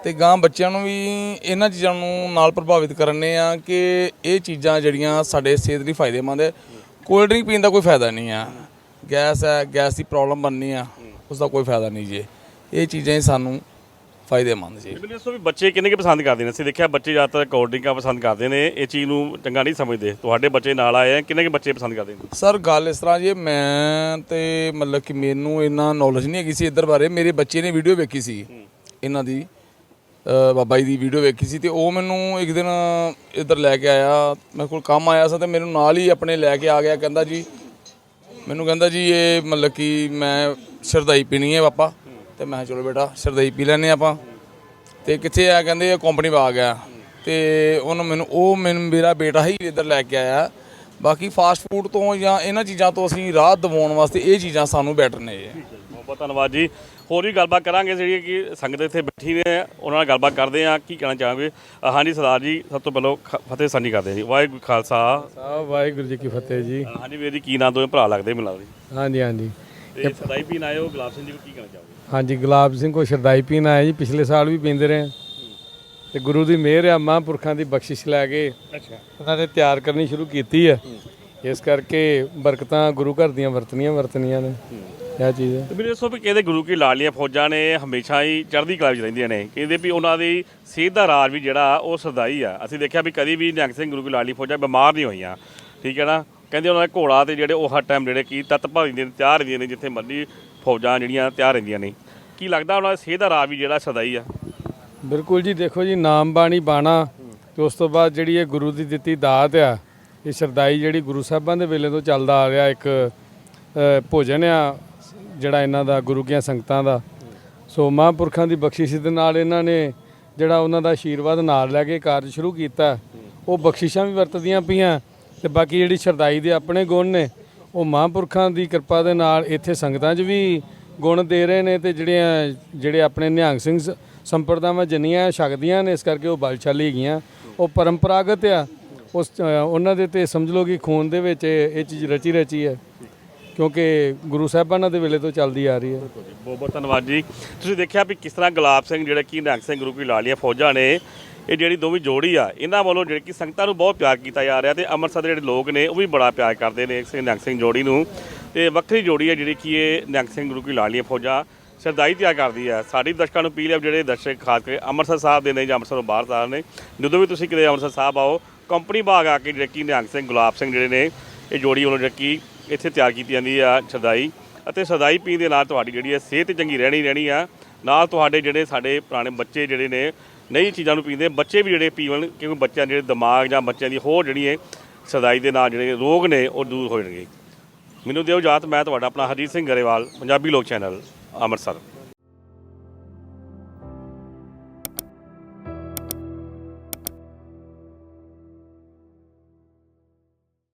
ਤੇ ਗਾਂ ਬੱਚਿਆਂ ਨੂੰ ਵੀ ਇਹਨਾਂ ਚੀਜ਼ਾਂ ਨੂੰ ਨਾਲ ਪ੍ਰਭਾਵਿਤ ਕਰਨੇ ਆ ਕਿ ਇਹ ਚੀਜ਼ਾਂ ਜਿਹੜੀਆਂ ਸਾਡੇ ਸਿਹਤ ਲਈ ਫਾਇਦੇਮੰਦ ਹੈ। ਕੋਲਡ ਡਰਿੰਕ ਪੀਣ ਦਾ ਕੋਈ ਫਾਇਦਾ ਨਹੀਂ ਆ। ਗੈਸ ਹੈ ਗੈਸ ਦੀ ਪ੍ਰੋਬਲਮ ਬਣਨੀ ਆ ਉਸ ਦਾ ਕੋਈ ਫਾਇਦਾ ਨਹੀਂ ਜੀ। ਇਹ ਚੀਜ਼ਾਂ ਹੀ ਸਾਨੂੰ ਫਾਇਦੇਮੰਦ ਜੀ। ਮੈਨੂੰ ਤੋਂ ਵੀ ਬੱਚੇ ਕਿੰਨੇ ਕੁ ਪਸੰਦ ਕਰਦੇ ਨੇ? ਅਸੀਂ ਦੇਖਿਆ ਬੱਚੇ ਜ਼ਿਆਦਾਤਰ ਕੋਲਡ ਡਰਿੰਕਾਂ ਪਸੰਦ ਕਰਦੇ ਨੇ। ਇਹ ਚੀਜ਼ ਨੂੰ ਚੰਗਾ ਨਹੀਂ ਸਮਝਦੇ। ਤੁਹਾਡੇ ਬੱਚੇ ਨਾਲ ਆਏ ਆ ਕਿੰਨੇ ਕੁ ਬੱਚੇ ਪਸੰਦ ਕਰਦੇ ਨੇ? ਸਰ ਗੱਲ ਇਸ ਤਰ੍ਹਾਂ ਜੀ ਮੈਂ ਤੇ ਮਤਲਬ ਕਿ ਮੈਨੂੰ ਇੰਨਾ ਨੌਲੇਜ ਨਹੀਂ ਹੈਗੀ ਸੀ ਇੱਧਰ ਬਾਰੇ। ਮੇਰੇ ਬੱਚੇ ਨੇ ਵੀਡੀਓ ਵੇਖੀ ਸੀ। ਇਹਨਾਂ ਦੀ ਅ, ਬਾਬਾ ਜੀ ਦੀ ਵੀਡੀਓ ਵੇਖੀ ਸੀ ਤੇ ਉਹ ਮੈਨੂੰ ਇੱਕ ਦਿਨ ਇੱਧਰ ਲੈ ਕੇ ਆਇਆ। ਮੇਰੇ ਕੋਲ ਕੰਮ ਆਇਆ ਸੀ ਤੇ ਮੈਨੂੰ ਨਾਲ ਹੀ ਆਪਣੇ ਲੈ ਕੇ ਆ ਗਿਆ। ਕਹਿੰਦਾ ਜੀ ਮੈਨੂੰ ਕਹਿੰਦਾ ਜੀ ਇਹ ਮਤਲਬ ਕਿ ਮੈਂ ਸ਼ਰਦਾਈ ਪੀਣੀ ਹੈ ਪਾਪਾ। ਤੇ ਮੈਂ ਕਿਹਾ ਚਲੋ ਬੇਟਾ, ਸ਼ਰਦਾਈ ਪੀ ਲੈਨੇ ਆਪਾਂ। ਤੇ ਕਿੱਥੇ ਆ ਕਹਿੰਦੇ ਇਹ ਕੰਪਨੀ ਵਾ ਗਿਆ। ਤੇ ਉਹਨੂੰ ਮੈਨੂੰ, ਉਹ ਮੈਨੂੰ ਮੇਰਾ ਬੇਟਾ ਹੀ ਇੱਧਰ ਲੈ ਕੇ ਆਇਆ। ਬਾਕੀ ਫਾਸਟ ਫੂਡ ਤੋਂ ਜਾਂ ਇਹਨਾਂ ਚੀਜ਼ਾਂ ਤੋਂ ਅਸੀਂ ਰਾਹਤ ਦਿਵਾਉਣ ਵਾਸਤੇ ਇਹ ਚੀਜ਼ਾਂ ਸਾਨੂੰ ਬੈਟਰ ਨੇ ਬਹੁਤ ਬਹੁਤ ਧੰਨਵਾਦ ਜੀ। ਹੋਰ ਵੀ ਗੱਲਬਾਤ ਕਰਾਂਗੇ ਜਿਹੜੀ ਕਿ ਸੰਗਤ ਇੱਥੇ ਬੈਠੀ ਨੇ ਉਹਨਾਂ ਨਾਲ ਗੱਲਬਾਤ ਕਰਦੇ ਆ ਕੀ ਕਹਿਣਾ ਚਾਹਾਂਗੇ? ਹਾਂਜੀ ਸਰਦਾਰ ਜੀ ਸਭ ਤੋਂ ਪਹਿਲਾਂ ਖ- ਫਤਿਹ ਸਾਂਝੀ ਕਰਦੇ ਜੀ। ਵਾਹਿਗੁਰੂ ਖਾਲਸਾ। ਸਾਹਿਬ ਵਾਹਿਗੁਰੂ ਜੀ ਕੀ ਫਤਿਹ ਜੀ। ਹਾਂਜੀ ਵੀਰ ਜੀ ਕੀ ਨਾਂ ਦੋਵੇਂ ਭਰਾ ਲੱਗਦੇ ਮਿਲਾ ਜੀ? ਹਾਂਜੀ ਹਾਂਜੀ। ਤੇ ਸਦਾਈ ਪੀਣ ਆਏ ਹੋ ਗੁਲਾਬ ਸਿੰਘ ਜੀ ਨੂੰ ਕੀ ਕਹਿਣਾ ਚਾਹੋਗੇ? ਹਾਂਜੀ ਗੁਲਾਬ ਸਿੰਘ ਕੋ ਸ਼ਰਦਾਈ ਪੀਣ ਆਏ ਜੀ ਪਿਛਲੇ ਸਾਲ ਵੀ ਪੀਂਦੇ ਰਹੇ। ਤੇ ਗੁਰੂ ਦੀ ਮਿਹਰ ਆ ਮਹਾਂਪੁਰਖਾਂ ਦੀ ਬਖਸ਼ਿਸ਼ ਲੈ ਕੇ ਅੱਛਾ। ਉਹਨਾਂ ਨੇ ਤਿਆਰ ਕਰਨੀ ਸ਼ੁਰੂ ਕੀਤੀ ਹੈ। ਇਸ ਕਰਕੇ ਬਰਕਤਾਂ ਗੁਰੂ ਘਰ ਦੀਆਂ ਵਰਤਨੀਆਂ ਵਰਤਨੀਆਂ ਨੇ। ਇਹ ਚੀਜ਼ ਹੈ? ਤੇ ਮੈਨੂੰ ਦੱਸੋ ਵੀ ਕਹਿੰਦੇ ਗੁਰੂ ਕੀ ਲਾਲੀਆਂ ਫੌਜਾਂ ਨੇ ਹਮੇਸ਼ਾ ਹੀ ਚੜ੍ਹਦੀ ਕਲਾ ਵਿੱਚ ਰਹਿੰਦੀਆਂ ਨੇ? ਕਹਿੰਦੇ ਵੀ ਉਹਨਾਂ ਦੀ ਸਿਹਤ ਦਾ ਰਾਜ ਵੀ ਜਿਹੜਾ ਉਹ ਸਰਦਾਈ ਆ। ਅਸੀਂ ਦੇਖਿਆ ਵੀ ਕਦੀ ਵੀ ਨਿਹੰਗ ਸਿੰਘ ਗੁਰੂ ਕੀ ਲਾਲੀ ਫੌਜਾਂ ਬਿਮਾਰ ਨਹੀਂ ਹੋਈਆਂ। ਠੀਕ ਹੈ ਨਾ? ਕਹਿੰਦੇ ਉਹਨਾਂ ਦੇ ਘੋੜਾ ਤੇ ਜਿਹੜੇ ਉਹ ਹਰ ਟਾਈਮ ਜਿਹੜੇ ਕੀ ਤਤ ਭਜਦੇ ਨੇ ਤਿਆਰ ਰਹਿੰਦੀਆਂ ਨੇ ਜਿੱਥੇ ਮਰਜ਼ੀ ਫੌਜਾਂ ਜਿਹੜੀਆਂ ਤਿਆਰ ਰਹਿੰਦੀਆਂ ਨੇ। ਕੀ ਲੱਗਦਾ ਉਹਨਾਂ ਦੀ ਸਿਹਤ ਦਾ ਰਾਜ ਵੀ ਜਿਹੜਾ ਸਰਦਾਈ ਆ? ਬਿਲਕੁਲ ਜੀ ਦੇਖੋ ਜੀ ਨਾਮ ਬਾਣੀ ਬਾਣਾ ਤੇ ਉਸ ਤੋਂ ਬਾਅਦ ਜਿਹੜੀ ਇਹ ਗੁਰੂ ਦੀ ਦਿੱਤੀ ਦਾਤ ਆ ਇਹ ਸ਼ਰਦਾਈ ਜਿਹੜੀ ਗੁਰੂ ਸਾਹਿਬਾਂ ਦੇ ਵੇਲੇ ਤੋਂ ਚੱਲਦਾ ਆ ਰਿਹਾ ਇੱਕ ਅ, ਭੋਜਨ ਆ ਜਿਹੜਾ ਇਹਨਾਂ ਦਾ ਗੁਰੂ ਕੀਆਂ ਸੰਗਤਾਂ ਦਾ। ਸੋ ਮਹਾਂਪੁਰਖਾਂ ਦੀ ਬਖਸ਼ਿਸ਼ ਦੇ ਨਾਲ ਇਹਨਾਂ ਨੇ ਜਿਹੜਾ ਉਹਨਾਂ ਦਾ ਆਸ਼ੀਰਵਾਦ ਨਾਲ ਲੈ ਕੇ ਕਾਰਜ ਸ਼ੁਰੂ ਕੀਤਾ। ਉਹ ਬਖਸ਼ਿਸ਼ਾਂ ਵੀ ਵਰਤਦੀਆਂ ਪਈਆਂ ਤੇ ਬਾਕੀ ਜਿਹੜੀ ਸ਼ਰਦਾਈ ਦੇ ਆਪਣੇ ਗੁਣ ਨੇ, ਉਹ ਮਹਾਂਪੁਰਖਾਂ ਦੀ ਕਿਰਪਾ ਦੇ ਨਾਲ ਇੱਥੇ ਸੰਗਤਾਂ 'ਚ ਵੀ ਗੁਣ ਦੇ ਰਹੇ ਨੇ ਤੇ ਜਿਹੜੀਆਂ, ਜਿਹੜੇ ਆਪਣੇ ਨਿਹੰਗ ਸਿੰਘ ਸ- ਸੰਪਰਦਾਵਾਂ ਜਿੰਨੀਆਂ ਛਕਦੀਆਂ ਨੇ, ਇਸ ਕਰਕੇ ਉਹ ਬਲਸ਼ਾਲੀ ਹੈਗੀਆਂ। ਉਹ ਪਰੰਪਰਾਗਤ ਆ। ਉਸ ਉਹਨਾਂ ਦੇ ਤੇ ਸਮਝ ਲਓ ਕਿ ਖੂਨ ਦੇ ਵਿੱਚ ਇਹ ਚੀਜ਼ ਰਚੀ ਰਚੀ ਹੈ। ਕਿਉਂਕਿ ਗੁਰੂ ਸਾਹਿਬਾਨਾਂ ਦੇ ਵੇਲੇ ਤੋਂ ਚੱਲਦੀ ਆ ਰਹੀ ਹੈ। ਬਹੁਤ ਬਹੁਤ ਧੰਨਵਾਦ ਜੀ। ਤੁਸੀਂ ਦੇਖਿਆ ਵੀ ਕਿਸ ਤਰ੍ਹਾਂ ਗੁਲਾਬ ਸਿੰਘ, ਜਿਹੜੇ ਕਿ ਨਿਹੰਗ ਸਿੰਘ ਗੁਰੂ ਕੀ ਲਾਲੀਆਂ ਫੌਜਾਂ ਨੇ, ਇਹ ਜਿਹੜੀ ਦੋਵੇਂ ਜੋੜੀ ਆ, ਇਹਨਾਂ ਵੱਲੋਂ ਜਿਹੜੀ ਕਿ ਸੰਗਤਾਂ ਨੂੰ ਬਹੁਤ ਪਿਆਰ ਕੀਤਾ ਜਾ ਰਿਹਾ ਤੇ ਅੰਮ੍ਰਿਤਸਰ ਦੇ ਜਿਹੜੇ ਲੋਕ ਨੇ, ਉਹ ਵੀ ਬੜਾ ਪਿਆਰ ਕਰਦੇ ਨੇ ਸਿੰਘ ਨਿਹੰਗ ਸਿੰਘ ਜੋੜੀ ਨੂੰ। ਤੇ ਵੱਖਰੀ ਜੋੜੀ ਹੈ ਜਿਹੜੀ ਕਿ ਇਹ ਨਿਹੰਗ ਸਿੰਘ ਗੁਰੂ ਕੀ ਲਾਲੀਆਂ ਫੌਜਾਂ ਸ਼ਰਦਾਈ ਤਿਆਰ ਕਰਦੀ ਹੈ ਸਾਡੀ ਦਰਸ਼ਕਾਂ ਨੂੰ ਅਪੀਲ ਹੈ ਜਿਹੜੇ ਦਰਸ਼ਕ ਖਾਸ ਕਰਕੇ ਅੰਮ੍ਰਿਤਸਰ ਸਾਹਿਬ ਦੇ ਨੇ ਜਾਂ ਅੰਮ੍ਰਿਤਸਰੋਂ ਬਾਹਰ ਸਾਹਿਬ ਨੇ, ਜਦੋਂ ਵੀ ਤੁਸੀਂ ਕਿਤੇ ਅੰਮ੍ਰਿਤਸਰ ਸਾਹਿਬ ਆਓ, ਕੰਪਨੀ ਬਾਗ ਆ ਕੇ ਜਿਹੜੇ ਕਿ ਨਿਹੰਗ ਸਿੰਘ, ਗੁਲਾਬ ਸਿੰਘ ਜਿਹੜੇ ਨੇ, ਇਹ ਜੋੜੀ ਵੱਲੋਂ ਜਿਹੜੀ ਕਿ ਇੱਥੇ ਤਿਆਰ ਕੀਤੀ ਜਾਂਦੀ ਆ ਸਦਾਈ ਅਤੇ ਸਦਾਈ ਪੀਣ ਦੇ ਨਾਲ ਤੁਹਾਡੀ ਜਿਹੜੀ ਹੈ ਸਿਹਤ ਚੰਗੀ ਰਹਿਣੀ ਰਹਿਣੀ ਆ। ਨਾਲ ਤੁਹਾਡੇ ਜਿਹੜੇ ਸਾਡੇ ਪੁਰਾਣੇ ਬੱਚੇ ਜਿਹੜੇ ਨੇ, ਨਹੀਂ ਚੀਜ਼ਾਂ ਨੂੰ ਪੀਂਦੇ, ਬੱਚੇ ਵੀ ਜਿਹੜੇ ਪੀਵਣ, ਕਿਉਂਕਿ ਬੱਚਿਆਂ ਦੇ ਜਿਹੜੇ ਦਿਮਾਗ ਜਾਂ ਬੱਚਿਆਂ ਦੀ ਹੋਰ ਜਿਹੜੀ ਹੈ ਸਦਾਈ ਦੇ ਨਾਲ ਜਿਹੜੇ ਰੋਗ ਨੇ, ਉਹ ਦੂਰ ਹੋ ਜਾਣਗੇ। ਮੈਨੂੰ ਦਿਓ ਇਜਾਜ਼ਤ, ਮੈਂ ਤੁਹਾਡਾ ਆਪਣਾ ਹਰਜੀਤ ਸਿੰਘ ਗਰੇਵਾਲ, ਪੰਜਾਬੀ ਲੋਕ ਚੈਨਲ, ਅੰਮ੍ਰਿਤਸਰ।